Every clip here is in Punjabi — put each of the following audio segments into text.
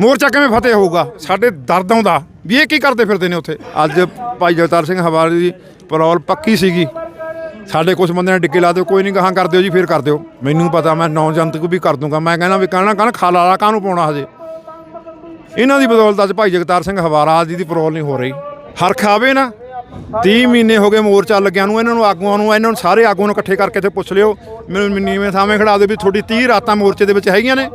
ਮੋਰਚਾ ਕਿਵੇਂ ਫਤਿਹ ਹੋਊਗਾ? ਸਾਡੇ ਦਰਦ ਆਉਂਦਾ। ਵੀ ਇਹ ਕੀ ਕਰਦੇ ਫਿਰਦੇ ਨੇ ਉੱਥੇ? ਅੱਜ ਭਾਈ ਜਗਤਾਰ ਸਿੰਘ ਹਵਾਰੀ ਦੀ ਪਰੌਲ ਪੱਕੀ ਸੀਗੀ। ਸਾਡੇ ਕੁਝ ਬੰਦੇ ਨੇ ਡਿੱਗੇ ਲਾ ਦਿਓ, ਕੋਈ ਨਹੀਂ ਗਾਹਾਂ ਕਰ ਦਿਓ ਜੀ, ਫੇਰ ਕਰ ਦਿਓ। ਮੈਨੂੰ ਪਤਾ, ਮੈਂ ਨੌ ਜਨਤਕ ਵੀ ਕਰ ਦੂੰਗਾ। ਮੈਂ ਕਹਿੰਦਾ ਵੀ ਕਹਿਣਾ ਕਹਿਣਾ ਖਾਲਾ ਵਾਲਾ ਕਾਹਨੂੰ ਪਾਉਣਾ ਹਜੇ? ਇਹਨਾਂ ਦੀ ਬਦੌਲਤ ਅੱਜ ਭਾਈ ਜਗਤਾਰ ਸਿੰਘ ਹਵਾਰਾ ਜੀ ਦੀ ਪਰੋਲ ਨਹੀਂ ਹੋ ਰਹੀ। ਹਰਖ ਆਵੇ ਨਾ 30 ਮਹੀਨੇ ਹੋ ਗਏ ਮੋਰਚਾ ਲੱਗਿਆ ਨੂੰ, ਇਹਨਾਂ ਨੂੰ ਆਗੂਆਂ ਨੂੰ, ਇਹਨਾਂ ਨੂੰ ਸਾਰੇ ਆਗੂਆਂ ਨੂੰ ਇਕੱਠੇ ਕਰਕੇ ਤੇ ਪੁੱਛ ਲਿਓ। ਮੈਨੂੰ ਨੀਵੇਂ ਥਾਵੇਂ ਖੜਾ ਦਿਓ ਵੀ ਤੁਹਾਡੀ 30 ਰਾਤਾਂ ਮੋਰਚੇ ਦੇ ਵਿੱਚ ਹੈਗੀਆਂ ਨੇ।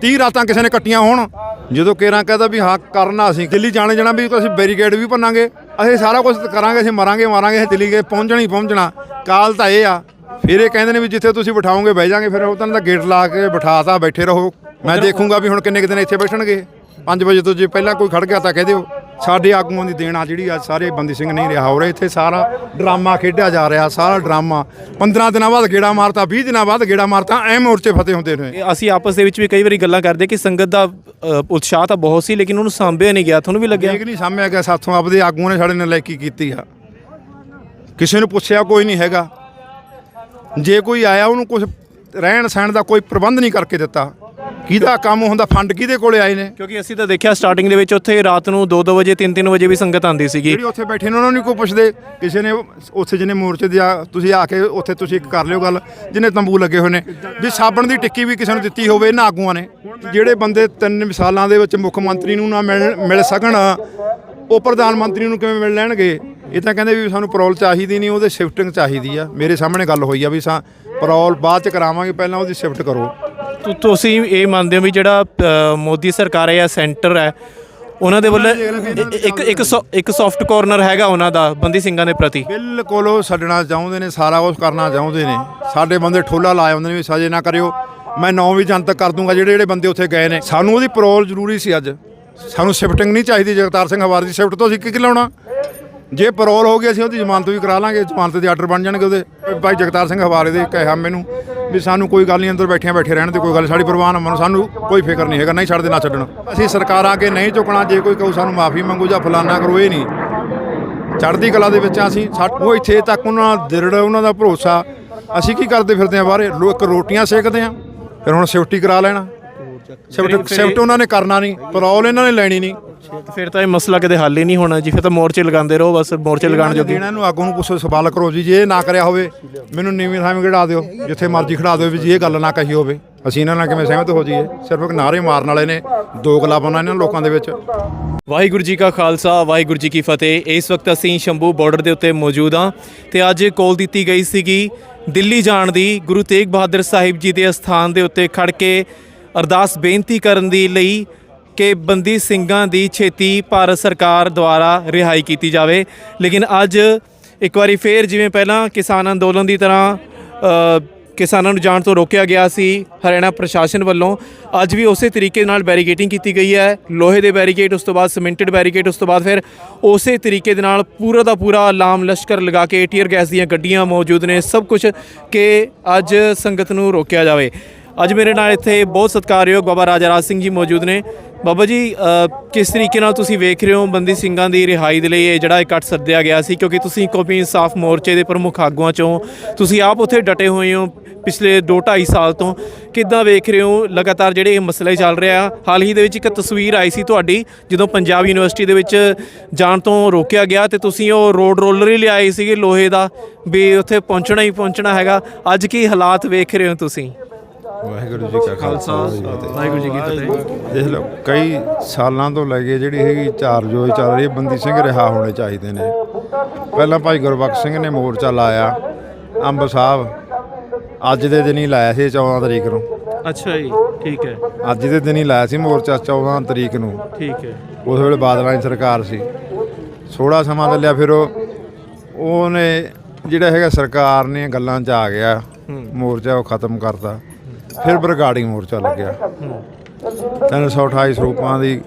30 ਰਾਤਾਂ ਕਿਸੇ ਨੇ ਕੱਟੀਆਂ ਹੋਣ। ਜਦੋਂ ਕੇਰਾਂ ਕਹਦਾ ਵੀ ਹਾਂ, ਕਰਨਾ ਅਸੀਂ। ਦਿੱਲੀ ਜਾਣੇ ਜਾਣਾ ਵੀ ਅਸੀਂ ਬੈਰੀਕੇਡ ਵੀ ਭੰਨਾਂਗੇ। ਅਸੀਂ ਸਾਰਾ ਕੁਝ ਕਰਾਂਗੇ, ਅਸੀਂ ਮਰਾਂਗੇ, ਮਾਰਾਂਗੇ, ਅਸੀਂ ਦਿੱਲੀ ਗਏ, ਪਹੁੰਚਣਾ ਹੀ ਪਹੁੰਚਣਾ। ਕਾਲ ਤਾਂ ਇਹ ਆ। ਫਿਰ ਇਹ ਕਹਿੰਦੇ ਨੇ ਵੀ ਜਿੱਥੇ ਤੁਸੀਂ ਬਿਠਾਓਗੇ, ਬਹਿ ਜਾਾਂਗੇ। ਫਿਰ ਉਹ ਤਾਂ ਦਾ ਗੇਟ ਲਾ ਕੇ ਬਿਠਾਤਾ ਬੈਠੇ ਰਹੋ। ਮੈਂ ਦੇਖੂੰਗਾ ਵੀ ਹੁਣ ਕਿੰਨੇ ਕੁ ਦਿਨ ਇੱਥੇ ਬੈਠਣਗੇ। 5 ਵਜੇ ਤੋਂ ਜੇ ਪਹਿਲਾਂ ਕੋਈ ਖੜ ਗਿਆ ਤਾਂ ਕਹਿ ਦਿਓ। ਸਾਡੇ ਆਗੂਆਂ ਦੀ ਦੇਣ ਆ ਜਿਹੜੀ ਅੱਜ ਸਾਰੇ ਬੰਦੀ ਸਿੰਘ ਨਹੀਂ ਰਿਹਾ ਹੋ ਰਿਹਾ ਇੱਥੇ ਸਾਰਾ ਡਰਾਮਾ ਖੇਡਿਆ ਜਾ ਰਿਹਾ ਸਾਰਾ ਡਰਾਮਾ। 15 ਦਿਨਾਂ ਬਾਅਦ ਗੇੜਾ ਮਾਰਤਾ 20 ਦਿਨਾਂ ਬਾਅਦ ਗੇੜਾ ਮਾਰਤਾ ਐ ਮੋਰਚੇ ਫਤਿਹ ਹੁੰਦੇ ਨੇ ਅਸੀਂ ਆਪਸ ਦੇ ਵਿੱਚ ਵੀ ਕਈ ਵਾਰੀ ਗੱਲਾਂ ਕਰਦੇ ਕਿ ਸੰਗਤ ਦਾ ਉਤਸ਼ਾਹ ਤਾਂ ਬਹੁਤ ਸੀ ਲੇਕਿਨ ਉਹਨੂੰ ਸਾਂਭਿਆ ਨਹੀਂ ਗਿਆ ਤੁਹਾਨੂੰ ਵੀ ਲੱਗਿਆ? ਦੇਖ ਨਹੀਂ ਸਾਹਮਣੇ ਗਿਆ ਸਾਥੋਂ ਆਪਦੇ ਆਗੂਆਂ ਨੇ ਸਾਡੇ ਨਾਲ ਲੈਕੀ ਕੀਤੀ ਆ। ਕਿਸੇ ਨੂੰ ਪੁੱਛਿਆ ਕੋਈ ਨਹੀਂ ਹੈਗਾ। ਜੇ ਕੋਈ ਆਇਆ ਉਹਨੂੰ ਕੁਝ ਰਹਿਣ ਸਹਿਣ ਦਾ ਕੋਈ ਪ੍ਰਬੰਧ ਨਹੀਂ ਕਰਕੇ ਦਿੱਤਾ। ਕਿਹਦਾ ਕੰਮ ਹੁੰਦਾ? ਫੰਡ ਕਿਹਦੇ ਕੋਲੇ ਆਏ ਨੇ? ਕਿਉਂਕਿ ਅਸੀਂ ਤਾਂ ਦੇਖਿਆ ਸਟਾਰਟਿੰਗ ਦੇ ਵਿੱਚ ਉੱਥੇ ਰਾਤ ਨੂੰ 2-2 ਵਜੇ 3-3 ਵਜੇ ਵੀ ਸੰਗਤ ਆਂਦੀ ਸੀਗੀ। ਜਿਹੜੇ ਉੱਥੇ ਬੈਠੇ ਨੇ ਉਹਨਾਂ ਨੂੰ ਕੋਈ ਪੁੱਛਦੇ? ਕਿਸੇ ਨੇ ਉੱਥੇ ਜਿਹਨੇ ਮੋਰਚੇ ਦੇ ਆ ਤੁਸੀਂ ਆ ਕੇ ਉੱਥੇ ਤੁਸੀਂ ਕਰ ਲਿਓ ਗੱਲ ਜਿਹਨੇ ਤੰਬੂ ਲੱਗੇ ਹੋਏ ਨੇ। ਵੀ ਸਾਬਣ ਦੀ ਟਿੱਕੀ ਵੀ ਕਿਸੇ ਨੂੰ ਦਿੱਤੀ ਹੋਵੇ ਇਹਨਾਂ ਆਗੂਆਂ ਨੇ। ਜਿਹੜੇ ਬੰਦੇ ਤਿੰਨ ਸਾਲਾਂ ਦੇ ਵਿੱਚ ਮੁੱਖ ਮੰਤਰੀ ਨੂੰ ਨਾ ਮਿਲ ਮਿਲ ਸਕਣ ਉਹ ਪ੍ਰਧਾਨ ਮੰਤਰੀ ਨੂੰ ਕਿਵੇਂ ਮਿਲ ਲੈਣਗੇ? ਇਹ ਤਾਂ ਕਹਿੰਦੇ ਵੀ ਸਾਨੂੰ ਪਰੋਲ ਚਾਹੀਦੀ ਨਹੀਂ ਉਹਦੇ ਸ਼ਿਫਟਿੰਗ ਚਾਹੀਦੀ ਆ। ਮੇਰੇ ਸਾਹਮਣੇ ਗੱਲ ਹੋਈ ਆ ਵੀ ਸਾ ਪਰੋਲ ਬਾਅਦ ਚ ਕਰਾਵਾਂਗੇ ਪਹਿਲਾਂ ਉਹਦੀ ਸ਼ਿਫਟ ਕਰੋ। ਤੁਸੀਂ ਇਹ ਮੰਨਦੇ ਹੋ ਵੀ ਜਿਹੜਾ ਮੋਦੀ ਸਰਕਾਰ ਹੈ ਜਾਂ ਸੈਂਟਰ ਹੈ ਉਹਨਾਂ ਦੇ ਵੱਲੋਂ ਇੱਕ ਇੱਕ ਇੱਕ ਸੌਫਟ ਕਾਰਨਰ ਹੈਗਾ ਉਹਨਾਂ ਦਾ ਬੰਦੀ ਸਿੰਘਾਂ ਦੇ ਪ੍ਰਤੀ। ਬਿਲਕੁਲ ਉਹ ਛੱਡਣਾ ਚਾਹੁੰਦੇ ਨੇ ਸਾਰਾ ਕੁਝ ਕਰਨਾ ਚਾਹੁੰਦੇ ਨੇ। ਸਾਡੇ ਬੰਦੇ ਠੋਲਾ ਲਾਏ ਹੁੰਦੇ ਨੇ ਵੀ ਸਜੇ ਨਾ ਕਰਿਓ। ਮੈਂ ਨੌ ਵੀ ਜਨਤਕ ਕਰ ਦੂੰਗਾ ਜਿਹੜੇ ਜਿਹੜੇ ਬੰਦੇ ਉੱਥੇ ਗਏ ਨੇ। ਸਾਨੂੰ ਉਹਦੀ ਪਰੋਲ ਜ਼ਰੂਰੀ ਸੀ ਅੱਜ। ਸਾਨੂੰ ਸ਼ਿਫਟਿੰਗ ਨਹੀਂ ਚਾਹੀਦੀ ਜਗਤਾਰ ਸਿੰਘ ਹਵਾਰ ਦੀ ਸ਼ਿਫਟ ਤੋਂ ਅਸੀਂ ਕੀ ਕੀ ਲਾਉਣਾ? ਜੇ ਪਰੋਲ ਹੋ ਗਈ, ਅਸੀਂ ਉਹਦੀ ਜ਼ਮਾਨਤ ਵੀ ਕਰਾ ਲਾਂਗੇ, ਜ਼ਮਾਨਤ ਦੇ ਆਰਡਰ ਬਣ ਜਾਣਗੇ ਉਹਦੇ। ਭਾਈ ਜਗਤਾਰ ਸਿੰਘ ਹਵਾਰੇ ਦੇ ਕਿਹਾ ਮੈਨੂੰ ਵੀ ਸਾਨੂੰ ਕੋਈ ਗੱਲ ਨਹੀਂ, ਅੰਦਰ ਬੈਠਿਆਂ ਬੈਠੇ ਰਹਿਣ ਦੀ ਕੋਈ ਗੱਲ, ਸਾਡੀ ਪਰਵਾਹ ਨਾ ਮੰਨੋ, ਸਾਨੂੰ ਕੋਈ ਫਿਕਰ ਨਹੀਂ ਹੈਗਾ, ਨਹੀਂ ਛੱਡਦੇ ਨਾ ਛੱਡਣ। ਅਸੀਂ ਸਰਕਾਰਾਂ ਕੇ ਨਹੀਂ ਝੁਕਣਾ, ਜੇ ਕੋਈ ਕਹੂ ਸਾਨੂੰ ਮਾਫੀ ਮੰਗੋ ਜਾਂ ਫਲਾਨਾ ਕਰੋ, ਇਹ ਨਹੀਂ। ਚੜ੍ਹਦੀ ਕਲਾ ਦੇ ਵਿੱਚ ਅਸੀਂ ਸਾ- ਉਹ ਇੱਥੇ ਤੱਕ ਉਹਨਾਂ ਦਾ ਦਿਰੜ, ਉਹਨਾਂ ਦਾ ਭਰੋਸਾ, ਅਸੀਂ ਕੀ ਕਰਦੇ ਫਿਰਦੇ ਆ ਬਾਹਰ? ਲੋਕ ਰੋਟੀਆਂ ਸੇਕਦੇ ਆ ਫਿਰ ਹੁਣ ਸਿਫਟੀ ਕਰਾ ਲੈਣਾ। ਸਿਫਟ ਸਿਫਟ ਉਹਨਾਂ ਨੇ ਕਰਨਾ ਨਹੀਂ ਪਰੌਲ ਇਹਨਾਂ ਨੇ ਲੈਣੀ ਨਹੀਂ। ਫਿਰ ਤਾਂ ਇਹ ਮਸਲਾ ਕਦੇ ਹੱਲ ਹੀ ਨਹੀਂ ਹੋਣਾ ਜੀ ਫਿਰ ਤਾਂ ਮੋਰਚੇ ਲਗਾਉਂਦੇ ਰਹੋ ਬਸ ਮੋਰਚੇ ਲਗਾਉਣ ਜੋਗੇ। ਦੇਣਾ ਨੂੰ ਆਗੂ ਨੂੰ ਕੁਛ ਸਵਾਲ ਕਰੋ ਜੀ ਜੇ ਇਹ ਨਾ ਕਰਿਆ ਹੋਵੇ ਮੈਨੂੰ ਨੀਵੀਂ ਥਾਂ ਖੜਾ ਦਿਓ ਜਿੱਥੇ ਮਰਜ਼ੀ ਖੜਾ ਦਿਓ ਵੀ ਜੀ ਇਹ ਗੱਲ ਨਾ ਕਹੀ ਹੋਵੇ। ਅਸੀਂ ਇਹਨਾਂ ਨਾਲ ਕਿਵੇਂ ਸਹਿਮਤ ਹੋ ਜਾਈਏ? ਸਿਰਫ ਇੱਕ ਨਾਰੇ ਮਾਰਨ ਵਾਲੇ ਨੇ ਦੋ ਗਲਾ ਪਾਉਣਾ ਇਹਨਾਂ ਲੋਕਾਂ ਦੇ ਵਿੱਚ। ਵਾਹਿਗੁਰੂ ਜੀ ਕਾ ਖਾਲਸਾ ਵਾਹਿਗੁਰੂ ਜੀ ਕੀ ਫਤਿਹ। ਇਸ ਵਕਤ ਅਸੀਂ ਸ਼ੰਭੂ ਬਾਰਡਰ ਦੇ ਉੱਤੇ ਮੌਜੂਦ ਹਾਂ ਤੇ ਅੱਜ ਕੋਲ ਦਿੱਤੀ ਗਈ ਸੀਗੀ ਦਿੱਲੀ ਜਾਣ ਦੀ। ਗੁਰੂ ਤੇਗ ਬਹਾਦਰ ਸਾਹਿਬ ਜੀ ਦੇ ਅਸਥਾਨ ਦੇ ਉੱਤੇ ਖੜ ਕੇ ਅਰਦਾਸ ਬੇਨਤੀ ਕਰਨ ਦੀ ਲਈ ਕਿ ਬੰਦੀ ਸਿੰਘਾਂ ਦੀ ਛੇਤੀ ਭਾਰਤ ਸਰਕਾਰ ਦੁਆਰਾ ਰਿਹਾਈ ਕੀਤੀ ਜਾਵੇ। ਲੇਕਿਨ ਅੱਜ ਇੱਕ ਵਾਰੀ ਫੇਰ ਜਿਵੇਂ ਪਹਿਲਾਂ ਕਿਸਾਨ ਅੰਦੋਲਨ ਦੀ ਤਰ੍ਹਾਂ ਕਿਸਾਨਾਂ ਨੂੰ ਜਾਣ ਤੋਂ ਰੋਕਿਆ ਗਿਆ ਸੀ ਹਰਿਆਣਾ ਪ੍ਰਸ਼ਾਸਨ ਵੱਲੋਂ, ਅੱਜ ਵੀ ਉਸੇ ਤਰੀਕੇ ਨਾਲ ਬੈਰੀਕੇਟਿੰਗ ਕੀਤੀ ਗਈ ਹੈ। ਲੋਹੇ ਦੇ ਬੈਰੀਕੇਟ, ਉਸ ਤੋਂ ਬਾਅਦ ਸਿਮੈਂਟਡ ਬੈਰੀਕੇਟ, ਉਸ ਤੋਂ ਬਾਅਦ ਫਿਰ ਉਸੇ ਤਰੀਕੇ ਦੇ ਨਾਲ ਪੂਰਾ ਦਾ ਪੂਰਾ ਲਾਮ ਲਸ਼ਕਰ ਲਗਾ ਕੇ ਟੀਅਰ ਗੈਸ ਦੀਆਂ ਗੱਡੀਆਂ ਮੌਜੂਦ ਨੇ, ਸਭ ਕੁਝ ਕਿ ਅੱਜ ਸੰਗਤ ਨੂੰ ਰੋਕਿਆ ਜਾਵੇ। ਅੱਜ ਮੇਰੇ ਨਾਲ ਇੱਥੇ ਬਹੁਤ ਸਤਿਕਾਰਯੋਗ ਬਾਬਾ ਰਾਜਾ ਰਾਜ ਸਿੰਘ ਜੀ ਮੌਜੂਦ ਨੇ। ਬਾਬਾ ਜੀ ਕਿਸ ਤਰੀਕੇ ਨਾਲ ਤੁਸੀਂ ਵੇਖ ਰਹੇ ਹੋ ਬੰਦੀ ਸਿੰਘਾਂ ਦੀ ਰਿਹਾਈ ਦੇ ਲਈ ਇਹ ਜਿਹੜਾ ਇਕੱਠ ਸੱਦਿਆ ਗਿਆ ਸੀ? ਕਿਉਂਕਿ ਤੁਸੀਂ ਕੌਮੀ ਇਨਸਾਫ ਮੋਰਚੇ ਦੇ ਪ੍ਰਮੁੱਖ ਆਗੂਆਂ ਚੋਂ, ਤੁਸੀਂ ਆਪ ਉੱਥੇ ਡਟੇ ਹੋਏ ਹੋ ਪਿਛਲੇ 2.5 ਸਾਲ ਤੋਂ। ਕਿੱਦਾਂ ਵੇਖ ਰਹੇ ਹੋ? ਲਗਾਤਾਰ ਜਿਹੜੇ ਇਹ ਮਸਲੇ ਚੱਲ ਰਿਹਾ ਹਾਲ ਹੀ ਦੇ ਵਿੱਚ ਇੱਕ ਤਸਵੀਰ ਆਈ ਸੀ ਤੁਹਾਡੀ, ਜਦੋਂ ਪੰਜਾਬ ਯੂਨੀਵਰਸਿਟੀ ਦੇ ਵਿੱਚ ਜਾਣ ਤੋਂ ਰੋਕਿਆ ਗਿਆ ਤੇ ਤੁਸੀਂ ਉਹ ਰੋਡ ਰੋਲਰ ਹੀ ਲਿਆਏ ਸੀਗੇ ਲੋਹੇ ਦਾ, ਵੀ ਉੱਥੇ ਪਹੁੰਚਣਾ ਹੀ ਪਹੁੰਚਣਾ ਹੈਗਾ। ਅੱਜ ਕੀ ਹਾਲਾਤ ਵੇਖ ਰਹੇ ਹੋ ਤੁਸੀਂ? ਵਾਹਿਗੁਰੂ ਜੀ ਕਾ ਖਾਲਸਾ ਵਾਹਿਗੁਰੂ ਜੀ ਕੀ ਫਤਿਹ। ਦੇਖ ਲਓ ਕਈ ਸਾਲਾਂ ਤੋਂ ਲੈ ਕੇ ਜਿਹੜੀ ਹੈਗੀ ਚਾਰ ਜੋ ਚੱਲ ਰਹੀ ਹੈ, ਬੰਦੀ ਸਿੰਘ ਰਿਹਾ ਹੋਣੇ ਚਾਹੀਦੇ ਨੇ। ਪਹਿਲਾਂ ਭਾਈ ਗੁਰਬਖਸ਼ ਸਿੰਘ ਨੇ ਮੋਰਚਾ ਲਾਇਆ ਅੰਬ ਸਾਹਿਬ ਅੱਜ ਦੇ ਦਿਨ ਹੀ ਲਾਇਆ ਸੀ 14 ਤਰੀਕ ਨੂੰ। ਅੱਛਾ ਜੀ ਠੀਕ ਹੈ। ਅੱਜ ਦੇ ਦਿਨ ਹੀ ਲਾਇਆ ਸੀ ਮੋਰਚਾ 14 ਤਰੀਕ ਨੂੰ। ਠੀਕ ਹੈ। ਉਸ ਵੇਲੇ ਬਾਦਲਾਂ ਦੀ ਸਰਕਾਰ ਸੀ। ਥੋੜਾ ਸਮਾਂ ਚੱਲਿਆ ਫਿਰ ਉਹ ਉਹਨੇ ਜਿਹੜਾ ਹੈਗਾ ਸਰਕਾਰ ਨੇ ਗੱਲਾਂ 'ਚ ਆ ਗਿਆ। ਮੋਰਚਾ ਉਹ ਖਤਮ ਕਰਤਾ। ਫਿਰ ਬਰਗਾੜੀ ਮੋਰਚਾ ਲੱਗਿਆ। 328 ਸਰੂਪਾਂ ਦੀ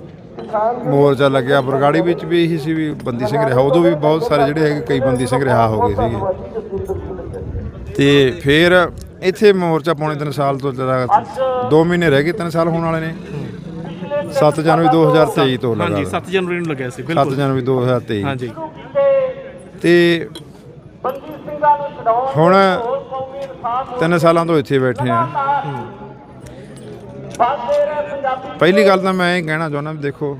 ਮੋਰਚਾ ਲੱਗਿਆ। ਬਰਗਾੜੀ ਵਿੱਚ ਵੀ ਇਹੀ ਸੀ ਵੀ ਬੰਦੀ ਸਿੰਘ ਰਿਹਾ। ਉਦੋਂ ਵੀ ਬਹੁਤ ਸਾਰੇ ਜਿਹੜੇ ਹੈਗੇ ਕਈ ਬੰਦੀ ਸਿੰਘ ਰਿਹਾ ਹੋ ਗਏ ਸੀਗੇ। ਤੇ ਫਿਰ ਇੱਥੇ ਮੋਰਚਾ ਪੌਣੇ 3 ਸਾਲ ਤੋਂ ਚੱਲਾ 2 ਮਹੀਨੇ ਰਹਿ ਗਏ 3 ਸਾਲ ਹੋਣ ਵਾਲੇ ਨੇ। 7 ਜਨਵਰੀ 2023 ਤੋਂ ਲਗਾ ਹਾਂਜੀ 7 ਜਨਵਰੀ ਨੂੰ ਲੱਗਿਆ ਸੀ 7 ਬਿਲਕੁਲ। ਜਨਵਰੀ 2023 ਹਾਂਜੀ। ਤੇ ਹੁਣ ਤਿੰਨ ਸਾਲਾਂ ਤੋਂ ਇੱਥੇ ਬੈਠੇ ਆ ਪਹਿਲੀ ਗੱਲ ਤਾਂ ਮੈਂ ਇਹ ਕਹਿਣਾ ਚਾਹੁੰਦਾ ਵੀ ਦੇਖੋ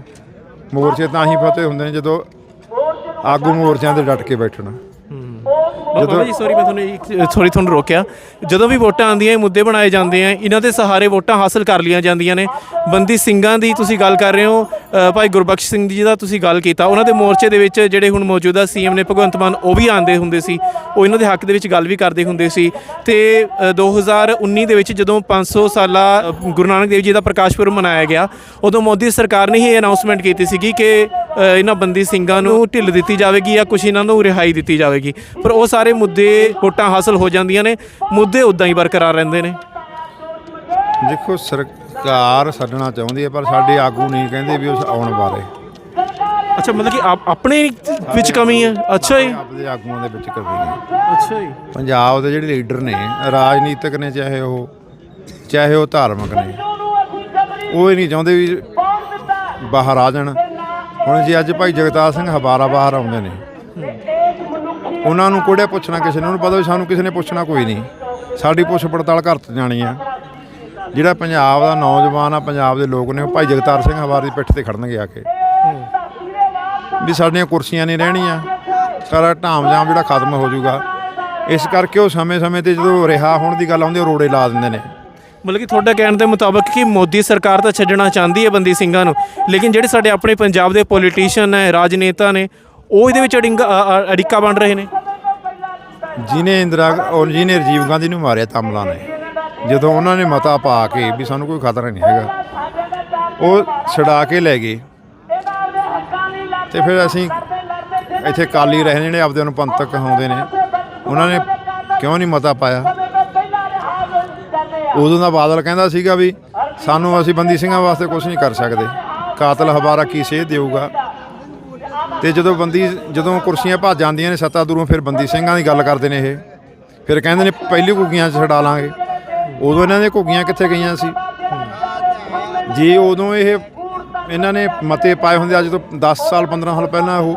ਮੋਰਚੇ ਤਾਂ ਹੀ ਫਤਿਹ ਹੁੰਦੇ ਨੇ ਜਦੋਂ ਆਗੂ ਮੋਰਚਿਆਂ ਤੇ ਡਟ ਕੇ ਬੈਠਣਾ। ਬਾਬਾ ਜੀ ਸੌਰੀ ਮੈਂ ਤੁਹਾਨੂੰ ਸੌਰੀ ਤੁਹਾਨੂੰ ਰੋਕਿਆ। ਜਦੋਂ ਵੀ ਵੋਟਾਂ ਆਉਂਦੀਆਂ ਇਹ ਮੁੱਦੇ ਬਣਾਏ ਜਾਂਦੇ ਆ। ਇਹਨਾਂ ਦੇ ਸਹਾਰੇ ਵੋਟਾਂ ਹਾਸਲ ਕਰ ਲੀਆਂ ਜਾਂਦੀਆਂ ਨੇ। ਬੰਦੀ ਸਿੰਘਾਂ ਦੀ ਤੁਸੀਂ ਗੱਲ ਕਰ ਰਹੇ ਹੋ ਅ, ਭਾਈ ਗੁਰਬਖਸ਼ ਸਿੰਘ ਜੀ ਦਾ ਤੁਸੀਂ ਗੱਲ ਕੀਤਾ ਉਹਨਾਂ ਦੇ ਮੋਰਚੇ ਦੇ ਵਿੱਚ ਜਿਹੜੇ ਹੁਣ ਮੌਜੂਦਾ ਸੀਐਮ ਨੇ ਭਗਵੰਤ ਮਾਨ ਉਹ ਵੀ ਆਉਂਦੇ ਹੁੰਦੇ ਸੀ। ਉਹ ਇਹਨਾਂ ਦੇ ਹੱਕ ਦੇ ਵਿੱਚ ਗੱਲ ਵੀ ਕਰਦੇ ਹੁੰਦੇ ਸੀ। ਤੇ ਅ, 2019 ਦੇ ਵਿੱਚ ਜਦੋਂ 500 ਸਾਲਾ ਅ, ਗੁਰੂ ਨਾਨਕ ਦੇਵ ਜੀ ਦਾ ਪ੍ਰਕਾਸ਼ ਪੁਰਬ ਮਨਾਇਆ ਗਿਆ ਉਦੋਂ ਮੋਦੀ ਸਰਕਾਰ ਨੇ ਹੀ ਇਹ ਅਨਾਉਂਸਮੈਂਟ ਕੀਤੀ ਸੀਗੀ ਕਿ ਅ, ਇਹਨਾਂ ਬੰਦੀ ਸਿੰਘਾਂ ਨੂੰ ਢਿੱਲ ਦਿੱਤੀ ਜਾਵੇਗੀ ਜਾਂ ਕੁਝ ਇਹਨਾਂ ਨੂੰ ਰਿਹਾਈ ਦਿੱਤੀ ਜਾਵੇਗੀ। ਪਰ ਉਹ ਸਾਰੇ ਮੁੱਦੇ ਵੋਟਾਂ ਹਾਸਲ ਹੋ ਜਾਂਦੀਆਂ ਨੇ। ਮੁੱਦੇ ਉਦਾਂ ਹੀ ਬਰਕਰਾਰ ਰਹਿੰਦੇ ਨੇ। ਦੇਖੋ ਸਰ ਸਰਕਾਰ ਛੱਡਣਾ ਚਾਹੁੰਦੀ ਹੈ ਪਰ ਸਾਡੇ ਆਗੂ ਨਹੀਂ ਕਹਿੰਦੇ ਵੀ ਉਸ ਆਉਣ ਬਾਰੇ। ਅੱਛਾ ਮਤਲਬ ਕਿ ਆਪ- ਆਪਣੇ ਵਿੱਚ ਕਮੀ ਹੈ? ਅੱਛਾ ਜੀ। ਆਪਦੇ ਆਗੂਆਂ ਦੇ ਵਿੱਚ ਕਰਦੀ ਹੈ। ਅੱਛਾ ਜੀ। ਪੰਜਾਬ ਦੇ ਜਿਹੜੇ ਲੀਡਰ ਨੇ ਰਾਜਨੀਤਿਕ ਨੇ ਚਾਹੇ ਉਹ ਚਾਹੇ ਉਹ ਧਾਰਮਿਕ ਨੇ ਉਹ ਇਹ ਨਹੀਂ ਚਾਹੁੰਦੇ ਵੀ ਬਾਹਰ ਆ ਜਾਣ। ਹੁਣ ਜੇ ਅੱਜ ਭਾਈ ਜਗਤਾਰ ਸਿੰਘ ਹਬਾਰਾ ਬਾਹਰ ਆਉਂਦੇ ਨੇ। ਉਹਨਾਂ ਨੂੰ ਕੋੜੇ ਪੁੱਛਣਾ ਕਿਸੇ ਨੇ ਉਹਨੂੰ ਪਤਾ ਵੀ ਸਾਨੂੰ ਕਿਸੇ ਨੇ ਪੁੱਛਣਾ ਕੋਈ ਨਹੀਂ। ਸਾਡੀ ਪੁੱਛ ਪੜਤਾਲ ਘਰ ਤੋਂ ਜਾਣੀ ਆ। ਜਿਹੜਾ ਪੰਜਾਬ ਦਾ ਨੌਜਵਾਨ ਆ ਪੰਜਾਬ ਦੇ ਲੋਕ ਨੇ ਉਹ ਭਾਈ ਜਗਤਾਰ ਸਿੰਘ ਹਵਾਰ ਦੀ ਪਿੱਠ ਤੇ ਖੜਨਗੇ ਆ ਕੇ। ਵੀ ਸਾਡੀਆਂ ਕੁਰਸੀਆਂ ਨਹੀਂ ਰਹਿਣੀਆਂ। ਸਾਰਾ ਢਾਮ-ਜਾਮ ਜਿਹੜਾ ਖਤਮ ਹੋ ਜਾਊਗਾ। ਇਸ ਕਰਕੇ ਉਹ ਸਮੇਂ-ਸਮੇਂ ਤੇ ਜਦੋਂ ਰਿਹਾ ਹੋਣ ਦੀ ਗੱਲ ਆਉਂਦੀ ਉਹ ਰੋੜੇ ਲਾ ਦਿੰਦੇ ਨੇ। ਮਤਲਬ ਕਿ ਤੁਹਾਡਾ ਕਹਿਣ ਦੇ ਮੁਤਾਬਕ ਕਿ ਮੋਦੀ ਸਰਕਾਰ ਤਾਂ ਛੱਡਣਾ ਚਾਹੁੰਦੀ ਹੈ ਬੰਦੀ ਸਿੰਘਾਂ ਨੂੰ ਲੇਕਿਨ ਜਿਹੜੇ ਸਾਡੇ ਆਪਣੇ ਪੰਜਾਬ ਦੇ ਪੋਲੀਟੀਸ਼ੀਅਨ ਨੇ ਰਾਜਨੇਤਾ ਨੇ ਉਹ ਇਹਦੇ ਵਿੱਚ ਅੜਿੰਗਾ ਅੜਿੱਕਾ ਬਣ ਰਹੇ ਨੇ। ਜਿਹਨੇ ਇੰਦਰਾ ਔਰ ਜਿਹਨੇ ਰਾਜੀਵ ਗਾਂਧੀ ਨੂੰ ਮਾਰਿਆ ਤਮਲਾ ਨੇ। ਜਦੋਂ ਉਹਨਾਂ ਨੇ ਮਤਾ ਪਾ ਕੇ ਵੀ ਸਾਨੂੰ ਕੋਈ ਖਤਰਾ ਨਹੀਂ ਹੈਗਾ, ਉਹ ਛਡਾ ਕੇ ਲੈ ਗਏ। ਤੇ ਫਿਰ ਅਸੀਂ ਇੱਥੇ ਕਾਲੀ ਰਹੇ ਜਿਹੜੇ ਆਪਦੇ ਨੂੰ ਪੰਥਕ ਕਹਾਉਂਦੇ ਨੇ। ਉਹਨਾਂ ਨੇ ਕਿਉਂ ਨਹੀਂ ਮਤਾ ਪਾਇਆ? ਉਦੋਂ ਦਾ ਬਾਦਲ ਕਹਿੰਦਾ ਸੀਗਾ ਵੀ ਸਾਨੂੰ ਅਸੀਂ ਬੰਦੀ ਸਿੰਘਾਂ ਵਾਸਤੇ ਕੁਝ ਨਹੀਂ ਕਰ ਸਕਦੇ। ਕਾਤਲ ਹਵਾਰਾ ਕੀ ਸੇਧ ਦੇਊਗਾ? ਤੇ ਜਦੋਂ ਬੰਦੀ, ਜਦੋਂ ਕੁਰਸੀਆਂ ਭੱਜ ਜਾਂਦੀਆਂ ਨੇ ਸੱਤਾ ਦੂਰੋਂ, ਫਿਰ ਬੰਦੀ ਸਿੰਘਾਂ ਦੀ ਗੱਲ ਕਰਦੇ ਨੇ ਇਹ। ਫਿਰ ਕਹਿੰਦੇ ਨੇ, ਪਹਿਲੀ ਘੁੱਗੀਆਂ 'ਚ ਛਡਾ ਲਾਂਗੇ। ਉਦੋਂ ਇਹਨਾਂ ਦੀਆਂ ਘੁੱਗੀਆਂ ਕਿੱਥੇ ਗਈਆਂ ਸੀ? ਜੇ ਉਦੋਂ ਇਹ ਇਹਨਾਂ ਨੇ ਮਤੇ ਪਾਏ ਹੁੰਦੇ, ਅੱਜ ਤੋਂ 10 ਸਾਲ 15 ਸਾਲ ਪਹਿਲਾਂ ਉਹ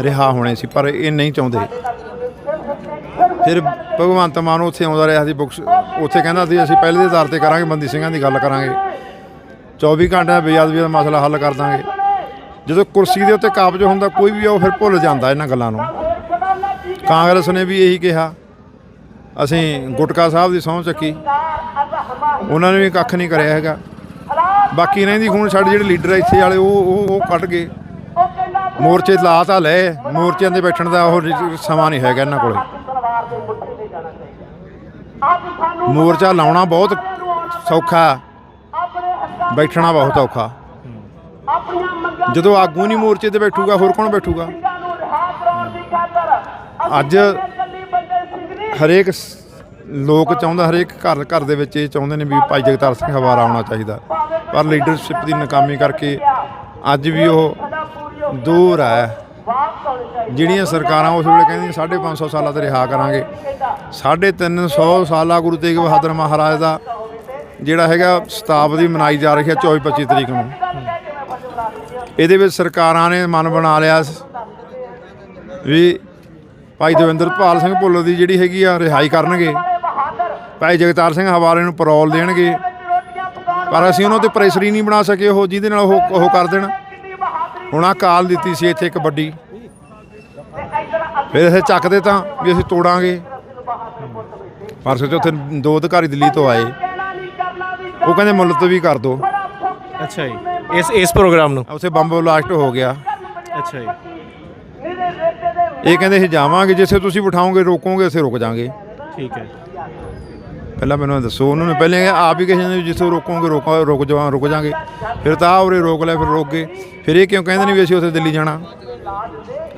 ਰਿਹਾ ਹੋਣੇ ਸੀ, ਪਰ ਇਹ ਨਹੀਂ ਚਾਹੁੰਦੇ। ਫਿਰ ਭਗਵੰਤ ਮਾਨ ਉੱਥੇ ਆਉਂਦਾ ਰਿਹਾ ਸੀ ਬੁੱਕਸ, ਉੱਥੇ ਕਹਿੰਦਾ ਸੀ, ਅਸੀਂ ਪਹਿਲੇ ਦੇ ਆਧਾਰ ਤੇ ਕਰਾਂਗੇ, ਬੰਦੀ ਸਿੰਘਾਂ ਦੀ ਗੱਲ ਕਰਾਂਗੇ। 24 ਘੰਟਿਆਂ ਬੇਅਦਬੀ ਦਾ ਮਸਲਾ ਹੱਲ ਕਰ ਦਾਂਗੇ। ਜਦੋਂ ਕੁਰਸੀ ਦੇ ਉੱਤੇ ਕਾਬਜ ਹੁੰਦਾ, ਕੋਈ ਵੀ ਉਹ ਫਿਰ ਭੁੱਲ ਜਾਂਦਾ ਇਹਨਾਂ ਗੱਲਾਂ ਨੂੰ। ਕਾਂਗਰਸ ਨੇ ਵੀ ਇਹੀ ਕਿਹਾ। ਅਸੀਂ ਗੁਟਕਾ ਸਾਹਿਬ ਦੀ ਸਹੁੰ ਚੱਕੀ। ਉਹਨਾਂ ਨੇ ਵੀ ਕੱਖ ਨਹੀਂ ਕਰਿਆ ਹੈਗਾ। ਬਾਕੀ ਰਹਿੰਦੀ ਹੁਣ ਸਾਡੇ ਜਿਹੜੇ ਲੀਡਰ ਇੱਥੇ ਵਾਲੇ, ਉਹ ਉਹ ਉਹ ਕੱਢ ਗਏ। ਮੋਰਚੇ ਲਾ ਤਾਂ ਲਏ ਮੋਰਚਿਆਂ ਤੇ ਬੈਠਣ ਦਾ ਉਹ ਸਮਾਂ ਨਹੀਂ ਹੈਗਾ ਇਹਨਾਂ ਕੋਲੇ। ਮੋਰਚਾ ਲਾਉਣਾ ਬਹੁਤ ਸੌਖਾ, ਬੈਠਣਾ ਬਹੁਤ ਔਖਾ। ਜਦੋਂ ਆਗੂ ਨਹੀਂ ਮੋਰਚੇ ਤੇ ਬੈਠੂਗਾ, ਹੋਰ ਕੌਣ ਬੈਠੂਗਾ? ਅੱਜ ਹਰੇਕ ਲੋਕ ਚਾਹੁੰਦਾ ਹਰੇਕ ਘਰ ਘਰ ਦੇ ਵਿੱਚ ਇਹ ਚਾਹੁੰਦੇ ਨੇ ਵੀ ਭਾਈ ਜਗਤਾਰ ਸਿੰਘ ਹਵਾਰਾ ਆਉਣਾ ਚਾਹੀਦਾ। ਪਰ ਲੀਡਰਸ਼ਿਪ ਦੀ ਨਾਕਾਮੀ ਕਰਕੇ ਅੱਜ ਵੀ ਉਹ ਦੂਰ ਹੈ। ਜਿਹੜੀਆਂ ਸਰਕਾਰਾਂ ਉਸ ਵੇਲੇ ਕਹਿੰਦੀਆਂ 550 ਸਾਲਾਂ ਤੇ ਰਿਹਾ ਕਰਾਂਗੇ। 350 ਸਾਲਾ ਗੁਰੂ ਤੇਗ ਬਹਾਦਰ ਮਹਾਰਾਜ ਦਾ ਜਿਹੜਾ ਹੈਗਾ ਸ਼ਤਾਬਦੀ ਮਨਾਈ ਜਾ ਰਹੀ ਹੈ 24 25 ਤਰੀਕ ਨੂੰ। ਇਹਦੇ ਵਿੱਚ ਸਰਕਾਰਾਂ ਨੇ ਮਨ ਬਣਾ ਲਿਆ ਵੀ ਭਾਈ ਦਵਿੰਦਰਪਾਲ ਸਿੰਘ ਭੁੱਲਰ ਦੀ ਜਿਹੜੀ ਹੈਗੀ ਆ ਰਿਹਾਈ ਕਰਨਗੇ। ਭਾਈ ਜਗਤਾਰ ਸਿੰਘ ਹਵਾਲੇ ਨੂੰ ਪਰੋਲ ਦੇਣਗੇ। ਪਰ ਅਸੀਂ ਉਹਨਾਂ ਤੇ ਪ੍ਰੈਸ਼ਰ ਹੀ ਨਹੀਂ ਬਣਾ ਸਕੇ ਉਹ ਜਿਹਦੇ ਨਾਲ ਉਹ ਉਹ ਕਰ ਦੇਣ। ਹੁਣ ਆ ਕਾਲ ਦਿੱਤੀ ਸੀ ਇੱਥੇ ਇੱਕ ਵੱਡੀ ਫਿਰ ਅਸੀਂ ਚੱਕਦੇ ਤਾਂ ਵੀ ਅਸੀਂ ਤੋੜਾਂਗੇ। ਪਰਸੋਂ ਉੱਥੇ ਦੋ ਅਧਿਕਾਰੀ ਦਿੱਲੀ ਤੋਂ ਆਏ। ਉਹ ਕਹਿੰਦੇ ਮੁਲਤਵੀ ਕਰ ਦਿਓ ਅੱਛਾ ਜੀ ਇਸ ਇਸ ਪ੍ਰੋਗਰਾਮ ਨੂੰ। ਉੱਥੇ ਬੰਬ ਬਲਾਸਟ ਹੋ ਗਿਆ। ਅੱਛਾ ਜੀ। ਇਹ ਕਹਿੰਦੇ ਅਸੀਂ ਜਾਵਾਂਗੇ ਜਿੱਥੇ ਤੁਸੀਂ ਬਿਠਾਓਗੇ ਰੋਕੋਗੇ ਅਸੀਂ ਰੁਕ ਜਾਾਂਗੇ। ਠੀਕ ਹੈ। ਪਹਿਲਾਂ ਮੈਨੂੰ ਦੱਸੋ ਉਹਨਾਂ ਨੇ ਪਹਿਲੇ ਆਪ ਹੀ ਕਹੇ ਜਾਂਦੇ ਵੀ ਜਿੱਥੇ ਰੋਕੋਗੇ ਰੁਕ ਰੁਕ ਜਾ ਰੁਕ ਜਾਾਂਗੇ। ਫਿਰ ਤਾਂ ਆਹ ਉਰੇ ਰੋਕ ਲਿਆ ਫਿਰ ਰੋਕ ਗਏ। ਫਿਰ ਇਹ ਕਿਉਂ ਕਹਿੰਦੇ ਨੇ ਵੀ ਅਸੀਂ ਉੱਥੇ ਦਿੱਲੀ ਜਾਣਾ?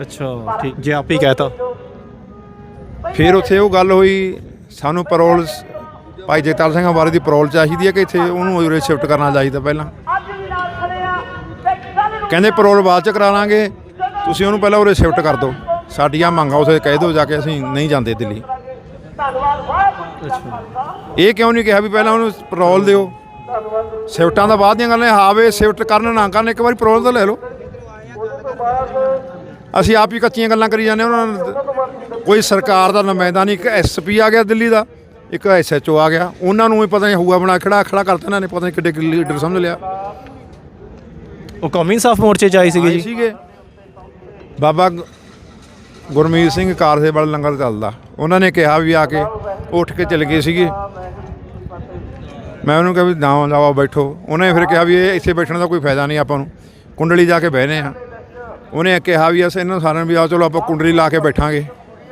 ਅੱਛਾ ਠੀਕ ਜੇ ਆਪ ਹੀ ਕਹਿਤਾ। ਫਿਰ ਉੱਥੇ ਉਹ ਗੱਲ ਹੋਈ ਸਾਨੂੰ ਪਰੋਲ ਭਾਈ ਜਗਤਾਰ ਸਿੰਘ ਹਵਾਰੇ ਦੀ ਪਰੋਲ ਚਾਹੀਦੀ ਹੈ ਕਿ ਇੱਥੇ ਉਹਨੂੰ ਉਰੇ ਸ਼ਿਫਟ ਕਰਨਾ ਚਾਹੀਦਾ ਪਹਿਲਾਂ। ਕਹਿੰਦੇ ਪਰੋਲ ਬਾਅਦ ਚ ਕਰਾ ਲਾਂਗੇ ਤੁਸੀਂ ਉਹਨੂੰ ਪਹਿਲਾਂ ਉਰੇ ਸ਼ਿਫਟ ਕਰ ਦਿਓ। ਸਾਡੀਆਂ ਮੰਗਾਂ ਉਸੇ ਕਹਿ ਦਿਓ ਜਾ ਕੇ ਅਸੀਂ ਨਹੀਂ ਜਾਂਦੇ ਦਿੱਲੀ। ਇਹ ਕਿਉਂ ਨਹੀਂ ਕਿਹਾ ਵੀ ਪਹਿਲਾਂ ਉਹਨੂੰ ਪਰੋਲ ਦਿਓ? ਸ਼ਿਫਟਾਂ ਦਾ ਬਾਅਦ ਦੀਆਂ ਗੱਲਾਂ ਨੇ, ਹਾਂ ਵੇ ਸ਼ਿਫਟ ਕਰਨ ਨਾ ਕਰਨ ਇੱਕ ਵਾਰੀ ਪਰੋਲ ਤਾਂ ਲੈ ਲਓ। ਅਸੀਂ ਆਪ ਹੀ ਕੱਚੀਆਂ ਗੱਲਾਂ ਕਰੀ ਜਾਂਦੇ ਹਾਂ, ਉਹਨਾਂ ਨੂੰ ਕੋਈ ਸਰਕਾਰ ਦਾ ਨੁਮਾਇੰਦਾ ਨਹੀਂ ਇੱਕ ਐਸਪੀ ਆ ਗਿਆ ਦਿੱਲੀ ਦਾ ਇੱਕ ਐਸਐਚਓ ਆ ਗਿਆ ਉਹਨਾਂ ਨੂੰ ਵੀ ਪਤਾ ਨਹੀਂ ਹੋਊਗਾ ਬਣਾ ਖੜਾ ਖੜਾ ਕਰਤਾ ਇਹਨਾਂ ਨੇ ਪਤਾ ਨਹੀਂ ਕਿੱਡੇ ਲੀਡਰ ਸਮਝ ਲਿਆ। ਉਹ ਕੌਮੀ ਇਨਸਾਫ ਮੋਰਚੇ ਚ ਆਏ ਸੀਗੇ ਜੀ। ਸੀਗੇ। ਬਾਬਾ ਗੁਰਮੀਤ ਸਿੰਘ ਕਾਰਸੇ ਵਾਲਾ ਲੰਗਰ ਚੱਲਦਾ। ਉਹਨਾਂ ਨੇ ਕਿਹਾ ਵੀ ਆ ਕੇ ਉੱਠ ਕੇ ਚਲੇ ਗਏ ਸੀਗੇ। ਮੈਂ ਉਹਨੂੰ ਕਿਹਾ ਵੀ ਨਾ ਲਾਵਾ ਬੈਠੋ। ਉਹਨੇ ਫਿਰ ਕਿਹਾ ਵੀ ਇਹ ਇੱਥੇ ਬੈਠਣ ਦਾ ਕੋਈ ਫਾਇਦਾ ਨਹੀਂ ਆਪਾਂ ਨੂੰ। ਕੁੰਡਲੀ ਜਾ ਕੇ ਬਹਿਨੇ ਆ ਉਹਨੇ ਕਿਹਾ ਵੀ ਅਸੀਂ ਇਹਨਾਂ ਸਾਰਿਆਂ ਨੂੰ ਵੀ ਆ ਚਲੋ ਆਪਾਂ ਕੁੰਡਲੀ ਲਾ ਕੇ ਬੈਠਾਂਗੇ।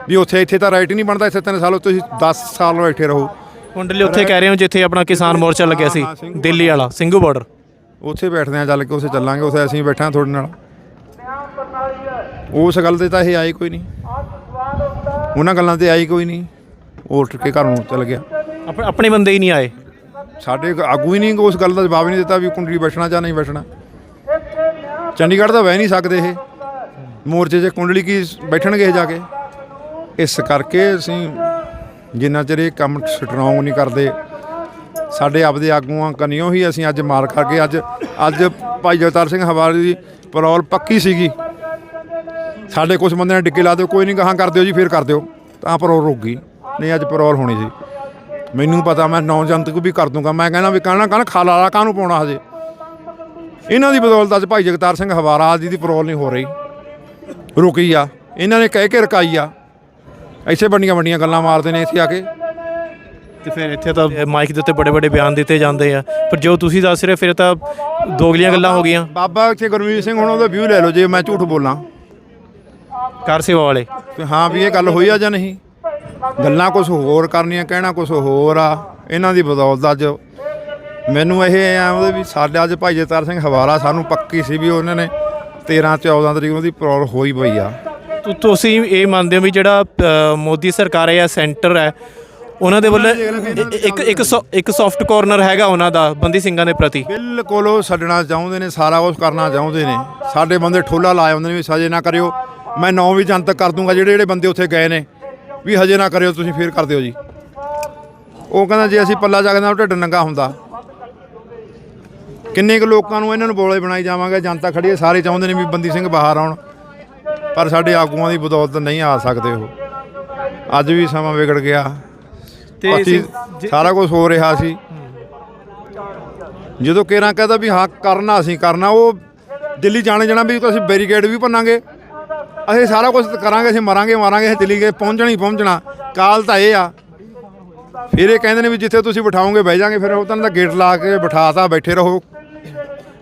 ਵੀ ਉੱਥੇ ਇੱਥੇ ਤਾਂ ਰਾਈਟ ਹੀ ਨਹੀਂ ਬਣਦਾ ਇੱਥੇ ਤਿੰਨ ਸਾਲ ਤੁਸੀਂ 10 ਸਾਲ ਬੈਠੇ ਰਹੋ। ਕੁੰਡਲੀ ਉੱਥੇ ਕਹਿ ਰਹੇ ਹੋ ਜਿੱਥੇ ਆਪਣਾ ਕਿਸਾਨ ਮੋਰਚਾ ਲੱਗਿਆ ਸੀ ਦਿੱਲੀ ਵਾਲਾ ਸਿੰਘੂ ਬਾਰਡਰ ਉੱਥੇ ਬੈਠਦੇ ਆ ਚੱਲ ਕੇ ਉੱਥੇ ਚੱਲਾਂਗੇ ਉੱਥੇ ਅਸੀਂ ਬੈਠਾ ਤੁਹਾਡੇ ਨਾਲ। ਉਸ ਗੱਲ ਤੇ ਤਾਂ ਇਹ ਆਈ ਕੋਈ ਨਹੀਂ। ਉਹਨਾਂ ਗੱਲਾਂ ਤੇ ਆਈ ਕੋਈ ਨਹੀਂ। ਉਹ ਉੱਠ ਕੇ ਘਰ ਨੂੰ ਚਲ ਗਿਆ। ਆਪਣੇ ਆਪਣੇ ਬੰਦੇ ਹੀ ਨਹੀਂ ਆਏ? ਸਾਡੇ ਆਗੂ ਹੀ ਨਹੀਂ ਉਸ ਗੱਲ ਦਾ ਜਵਾਬ ਹੀ ਨਹੀਂ ਦਿੱਤਾ ਵੀ ਕੁੰਡਲੀ ਬੈਠਣਾ ਜਾਂ ਨਹੀਂ ਬੈਠਣਾ ਚੰਡੀਗੜ੍ਹ ਤਾਂ ਬਹਿ ਨਹੀਂ ਸਕਦੇ ਇਹ। ਮੋਰਚੇ 'ਚ ਕੁੰਡਲੀ ਕੀ ਬੈਠਣਗੇ ਇਹ ਜਾ ਕੇ? ਇਸ ਕਰਕੇ ਅਸੀਂ ਜਿੰਨਾ ਚਿਰ ਇਹ ਕੰਮ ਸਟਰੋਂਗ ਨਹੀਂ ਕਰਦੇ ਸਾਡੇ ਆਪਦੇ ਆਗੂਆਂ ਕਨੀਓ ਹੀ ਅਸੀਂ ਅੱਜ ਮਾਰ ਖਾ ਕੇ ਅੱਜ ਅੱਜ ਭਾਈ ਜਗਤਾਰ ਸਿੰਘ ਹਵਾਲੀ ਦੀ ਪਰੌਲ ਪੱਕੀ ਸੀਗੀ। ਸਾਡੇ ਕੁਝ ਬੰਦੇ ਨੇ ਡਿੱਕੇ ਲਾ ਦਿਓ ਕੋਈ ਨਹੀਂ ਗਾਹਾਂ ਕਰ ਦਿਓ ਜੀ ਫੇਰ ਕਰ ਦਿਓ। ਤਾਂ ਪਰੌਲ ਰੁਕ ਗਈ। ਨਹੀਂ ਅੱਜ ਪਰੌਲ ਹੋਣੀ ਸੀ। ਮੈਨੂੰ ਪਤਾ ਮੈਂ ਨੌ ਜਨਤਕ ਵੀ ਕਰ ਦੂੰਗਾ। ਮੈਂ ਕਹਿੰਦਾ ਵੀ ਕਹਿਣਾ ਕਹਿਣਾ ਖਾਲਾ ਵਾਲਾ ਕਾਹਨੂੰ ਪਾਉਣਾ ਹਜੇ? ਇਹਨਾਂ ਦੀ ਬਦੌਲਤ ਅੱਜ ਭਾਈ ਜਗਤਾਰ ਸਿੰਘ ਹਵਾਰਾ ਜੀ ਦੀ ਪਰੋਲ ਨਹੀਂ ਹੋ ਰਹੀ। ਰੁਕੀ ਆ। ਇਹਨਾਂ ਨੇ ਕਹਿ ਕੇ ਰਕਾਈ ਆ। ਇੱਥੇ ਵੱਡੀਆਂ ਵੱਡੀਆਂ ਗੱਲਾਂ ਮਾਰਦੇ ਨੇ ਇੱਥੇ ਆ ਕੇ। ਤੇ ਫਿਰ ਇੱਥੇ ਤਾਂ ਮਾਈਕ ਦੇ ਉੱਤੇ ਬੜੇ ਬੜੇ ਬਿਆਨ ਦਿੱਤੇ ਜਾਂਦੇ ਆ। ਪਰ ਜੋ ਤੁਸੀਂ ਦੱਸ ਰਹੇ ਫਿਰ ਤਾਂ ਦੋਗਲੀਆਂ ਗੱਲਾਂ ਹੋ ਗਈਆਂ। ਬਾਬਾ ਇੱਥੇ ਗੁਰਮੀਤ ਸਿੰਘ ਹੁਣ ਉਹਦਾ ਵਿਊ ਲੈ ਲਓ ਜੇ ਮੈਂ ਝੂਠ ਬੋਲਾਂ। ਕਾਰ ਸੇਵਾ ਵਾਲੇ। ਤੇ ਹਾਂ ਵੀ ਇਹ ਗੱਲ ਹੋਈ ਆ ਜਾਂ ਨਹੀਂ? ਗੱਲਾਂ ਕੁਝ ਹੋਰ ਕਰਨੀਆਂ ਕਹਿਣਾ ਕੁਝ ਹੋਰ ਆ। ਇਹਨਾਂ ਦੀ ਬਦੌਲਤ ਅੱਜ ਮੈਨੂੰ ਇਹ ਆ ਉਹਦੇ ਵੀ ਸਾਡੇ ਅੱਜ ਭਾਈ ਜਗਤਾਰ ਸਿੰਘ ਹਵਾਰਾ ਸਾਨੂੰ ਪੱਕੀ ਸੀ ਵੀ ਉਹਨਾਂ ਨੇ 13 14 ਤਰੀਕ ਨੂੰ ਉਹਦੀ ਪਰੋਲ ਹੋਈ ਪਈ ਆ। ਤੁ- ਤੁਸੀਂ ਇਹ ਮੰਨਦੇ ਹੋ ਵੀ ਜਿਹੜਾ ਅ, ਮੋਦੀ ਸਰਕਾਰ ਹੈ ਜਾਂ ਸੈਂਟਰ ਹੈ ਉਹਨਾਂ ਦੇ ਵੱਲੋਂ ਇ- ਇੱਕ ਇੱਕ ਸੌ- ਇੱਕ ਸੌਫਟ ਕਾਰਨਰ ਹੈਗਾ ਉਹਨਾਂ ਦਾ ਬੰਦੀ ਸਿੰਘਾਂ ਦੇ ਪ੍ਰਤੀ। ਬਿਲਕੁਲ ਉਹ ਛੱਡਣਾ ਚਾਹੁੰਦੇ ਨੇ ਸਾਰਾ ਕੁਝ ਕਰਨਾ ਚਾਹੁੰਦੇ ਨੇ। ਸਾਡੇ ਬੰਦੇ ਠੋਲਾ ਲਾਏ ਹੁੰਦੇ ਨੇ ਵੀ ਸਜੇ ਨਾ ਕਰਿਓ। ਮੈਂ ਨੌ ਵੀ ਜਨਤਕ ਕਰ ਦੂੰਗਾ ਜਿਹੜੇ ਜਿਹੜੇ ਬੰਦੇ ਉੱਥੇ ਗਏ ਨੇ ਵੀ ਹਜੇ ਨਾ ਕਰਿਓ ਤੁਸੀਂ ਫੇਰ ਕਰ ਦਿਓ ਜੀ। ਉਹ ਕਹਿੰਦਾ ਜੇ ਅਸੀਂ ਪੱਲਾ ਜਗਦਾ ਉਹ ਢਿੱਡ ਨੰਗਾ ਹੁੰਦਾ। ਕਿੰਨੇ ਕੁ ਲੋਕਾਂ ਨੂੰ ਇਹਨਾਂ ਨੂੰ ਬੋਲੇ ਬਣਾਈ ਜਾਵਾਂਗੇ ਜਨਤਾ ਖੜੀ ਹੈ ਸਾਰੇ ਚਾਹੁੰਦੇ ਨੇ ਵੀ ਬੰਦੀ ਸਿੰਘ ਬਾਹਰ ਆਉਣ ਪਰ ਸਾਡੇ ਆਗੂਆਂ ਦੀ ਬਦੌਲਤ ਨਹੀਂ ਆ ਸਕਦੇ ਉਹ। ਅੱਜ ਵੀ ਸਮਾਂ ਵਿਗੜ ਗਿਆ। ਤੇ ਸਾਰਾ ਕੁਝ ਹੋ ਰਿਹਾ ਸੀ। ਜਦੋਂ ਕੇਰਾਂ ਕਹਦਾ ਵੀ ਹਾਂ ਕਰਨਾ ਅਸੀਂ ਕਰਨਾ ਉਹ ਦਿੱਲੀ ਜਾਣੇ ਜਾਣਾ ਵੀ ਅਸੀਂ ਬੈਰੀਕੇਡ ਵੀ ਭੰਨਾਂਗੇ। ਅਸੀਂ ਸਾਰਾ ਕੁਝ ਕਰਾਂਗੇ ਅਸੀਂ ਮਰਾਂਗੇ ਮਾਰਾਂਗੇ ਅਸੀਂ ਦਿੱਲੀ ਗਏ ਪਹੁੰਚਣਾ ਹੀ ਪਹੁੰਚਣਾ। ਕਾਲ ਤਾਂ ਇਹ ਆ। ਫਿਰ ਇਹ ਕਹਿੰਦੇ ਨੇ ਵੀ ਜਿੱਥੇ ਤੁਸੀਂ ਬਿਠਾਓਗੇ ਬਹਿ ਜਾਾਂਗੇ ਫਿਰ ਉਹਨਾਂ ਦਾ ਗੇਟ ਲਾ ਕੇ ਬਿਠਾਤਾ ਬੈਠੇ ਰਹੋ।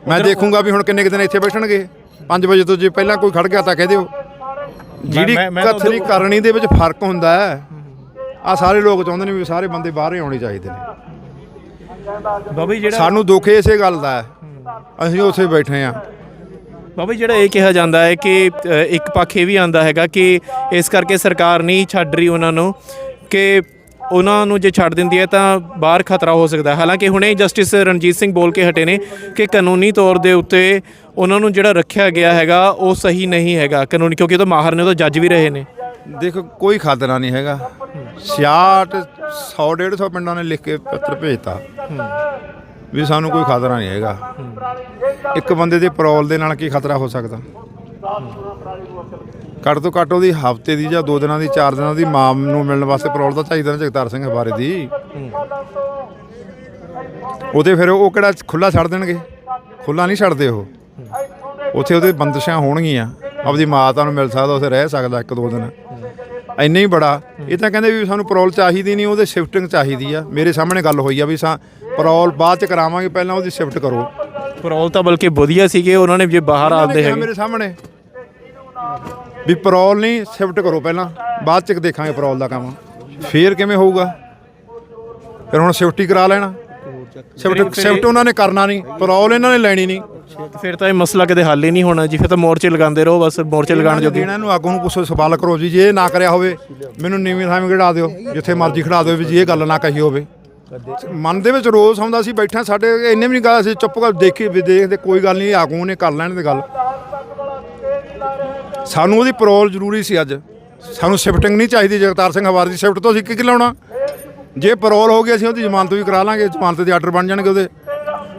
ਮੈਂ ਦੇਖੂੰਗਾ ਵੀ ਹੁਣ ਕਿੰਨੇ ਕੁ ਦਿਨ ਇੱਥੇ ਬੈਠਣਗੇ। 5 ਵਜੇ ਤੋਂ ਜੇ ਪਹਿਲਾਂ ਕੋਈ ਖੜ ਗਿਆ ਤਾਂ ਕਹਿ ਦਿਓ। ਜਿਹੜੀ ਤਾਂ ਕਥਨੀ ਕਰਨੀ ਦੇ ਵਿੱਚ ਫ਼ਰਕ ਹੁੰਦਾ ਹੈ। ਆ ਸਾਰੇ ਲੋਕ ਚਾਹੁੰਦੇ ਨੇ ਵੀ ਸਾਰੇ ਬੰਦੇ ਬਾਹਰ ਹੀ ਆਉਣੇ ਚਾਹੀਦੇ ਨੇ। ਬਾਬਾ ਜੀ ਜਿਹੜਾ ਸਾਨੂੰ ਦੁੱਖ ਇਸੇ ਗੱਲ ਦਾ ਹੈ। ਅਸੀਂ ਉੱਥੇ ਬੈਠੇ ਆ ਬਾਬਾ ਜੀ ਜਿਹੜਾ ਇਹ ਕਿਹਾ ਜਾਂਦਾ ਹੈ ਕਿ ਅ, ਇੱਕ ਪੱਖ ਇਹ ਵੀ ਆਂਦਾ ਹੈਗਾ ਕਿ ਇਸ ਕਰਕੇ ਸਰਕਾਰ ਨਹੀਂ ਛੱਡ ਰਹੀ ਉਹਨਾਂ ਨੂੰ ਕਿ ਉਹਨਾਂ ਨੂੰ ਜੇ ਛੱਡ ਦਿੰਦੀ ਹੈ ਤਾਂ ਬਾਹਰ ਖਤਰਾ ਹੋ ਸਕਦਾ ਹੈ। ਹਾਲਾਂਕਿ ਹੁਣੇ ਜਸਟਿਸ ਰਣਜੀਤ ਸਿੰਘ ਬੋਲ ਕੇ ਹਟੇ ਨੇ ਕਿ ਕਾਨੂੰਨੀ ਤੌਰ ਦੇ ਉੱਤੇ ਉਹਨਾਂ ਨੂੰ ਜਿਹੜਾ ਰੱਖਿਆ ਗਿਆ ਹੈਗਾ ਉਹ ਸਹੀ ਨਹੀਂ ਹੈਗਾ ਕਾਨੂੰਨੀ ਕਿਉਂਕਿ ਉਹ ਤਾਂ ਮਾਹਰ ਨੇ ਉਹ ਤਾਂ ਜੱਜ ਵੀ ਰਹੇ ਨੇ। ਦੇਖੋ ਕੋਈ ਖਤਰਾ ਨਹੀਂ ਹੈਗਾ। 66 100 150 ਪਿੰਡਾਂ ਨੇ ਲਿਖ ਕੇ ਪੱਤਰ ਭੇਜਤਾ। ਵੀ ਸਾਨੂੰ ਕੋਈ ਖਤਰਾ ਨਹੀਂ ਹੈਗਾ। ਇੱਕ ਬੰਦੇ ਦੇ ਪਰੋਲ ਦੇ ਨਾਲ ਕੀ ਖਤਰਾ ਹੋ ਸਕਦਾ? ਘੱਟ ਤੋਂ ਘੱਟ ਉਹਦੀ ਹਫ਼ਤੇ ਦੀ ਜਾਂ ਦੋ ਦਿਨਾਂ ਦੀ, ਚਾਰ ਦਿਨਾਂ ਦੀ ਮਾਂ ਨੂੰ ਮਿਲਣ ਵਾਸਤੇ ਪਰੋਲ ਤਾਂ ਚਾਹੀਦਾ ਨਾ ਜਗਤਾਰ ਸਿੰਘ ਬਾਰੇ ਦੀ। ਉਹਦੇ ਫਿਰ ਉਹ ਕਿਹੜਾ ਖੁੱਲਾ ਛੱਡ ਦੇਣਗੇ? ਖੁੱਲਾ ਨਹੀਂ ਛੱਡਦੇ ਉਹ। ਉੱਥੇ ਉਹਦੇ ਬੰਦਸ਼ਾਂ ਹੋਣਗੀਆਂ। ਆਪਦੀ ਮਾਤਾ ਨੂੰ ਮਿਲ ਸਕਦਾ, ਉੱਥੇ ਰਹਿ ਸਕਦਾ ਇੱਕ ਦੋ ਦਿਨ। ਇੰਨਾ ਹੀ ਬੜਾ। ਇਹ ਤਾਂ ਕਹਿੰਦੇ ਵੀ ਸਾਨੂੰ ਪਰੋਲ ਚਾਹੀਦੀ ਨਹੀਂ ਉਹਦੇ ਸ਼ਿਫਟਿੰਗ ਚਾਹੀਦੀ ਆ। ਮੇਰੇ ਸਾਹਮਣੇ ਗੱਲ ਹੋਈ ਆ ਵੀ ਸਾ ਪਰੋਲ ਬਾਅਦ ਚ ਕਰਾਵਾਂਗੇ ਪਹਿਲਾਂ ਉਹਦੀ ਸ਼ਿਫਟ ਕਰੋ। ਪਰੋਲ ਤਾਂ ਬਲਕਿ ਵਧੀਆ ਸੀਗੇ ਉਹਨਾਂ ਨੇ ਜੇ ਬਾਹਰ ਆਉਂਦੇ ਹੈਗੇ। ਮੇਰੇ ਸਾਹਮਣੇ ਵੀ ਪਰੋਲ ਨਹੀਂ ਸ਼ਿਫਟ ਕਰੋ ਪਹਿਲਾਂ ਬਾਅਦ ਚ ਦੇਖਾਂਗੇ ਪਰੋਲ ਦਾ ਕੰਮ। ਫੇਰ ਕਿਵੇਂ ਹੋਊਗਾ? ਫਿਰ ਹੁਣ ਸ਼ਿਫਟ ਕਰਾ ਲੈਣਾ। ਸ਼ਿਫਟ ਸ਼ਿਫਟ ਉਹਨਾਂ ਨੇ ਕਰਨਾ ਨਹੀਂ ਪਰੋਲ ਇਹਨਾਂ ਨੇ ਲੈਣੀ ਨਹੀਂ। ਫਿਰ ਤਾਂ ਇਹ ਮਸਲਾ ਕਦੇ ਹੱਲ ਹੀ ਨਹੀਂ ਹੋਣਾ ਜੀ ਫਿਰ ਤਾਂ ਮੋਰਚੇ ਲਗਾਉਂਦੇ ਰਹੋ ਬਸ ਮੋਰਚੇ ਲਗਾਉਣ ਜੋਗੇ। ਇਹਨੂੰ ਆਗੂ ਨੂੰ ਪੁੱਛੋ ਸਵਾਲ ਕਰੋ ਜੀ ਜੇ ਇਹ ਨਾ ਕਰਿਆ ਹੋਵੇ ਮੈਨੂੰ ਨੀਵੀਂ ਥਾਂ ਖੜਾ ਦਿਓ ਜਿੱਥੇ ਮਰਜ਼ੀ ਖੜਾ ਦਿਓ ਵੀ ਜੀ ਇਹ ਗੱਲ ਨਾ ਕਹੀ ਹੋਵੇ। ਮਨ ਦੇ ਵਿੱਚ ਰੋਸ ਆਉਂਦਾ ਸੀ ਬੈਠਾ ਸਾਡੇ ਇੰਨੇ ਵੀ ਨਹੀਂ ਗੱਲ ਅਸੀਂ ਚੁੱਪ ਕਰ ਦੇਖੀ ਵੀ ਦੇਖਦੇ ਕੋਈ ਗੱਲ ਨਹੀਂ ਆਗੂ ਨੇ ਕਰ ਲੈਣ ਦੀ ਗੱਲ। ਸਾਨੂੰ ਉਹਦੀ ਪਰੋਲ ਜ਼ਰੂਰੀ ਸੀ ਅੱਜ। ਸਾਨੂੰ ਸ਼ਿਫਟਿੰਗ ਨਹੀਂ ਚਾਹੀਦੀ ਜਗਤਾਰ ਸਿੰਘ ਹਵਾਰ ਦੀ ਸ਼ਿਫਟ ਤੋਂ ਅਸੀਂ ਕੀ ਲਾਉਣਾ? ਜੇ ਪਰੋਲ ਹੋ ਗਈ ਅਸੀਂ ਉਹਦੀ ਜ਼ਮਾਨਤ ਵੀ ਕਰਾ ਲਾਂਗੇ, ਜ਼ਮਾਨਤ ਦੇ ਆਰਡਰ ਬਣ ਜਾਣਗੇ ਉਹਦੇ।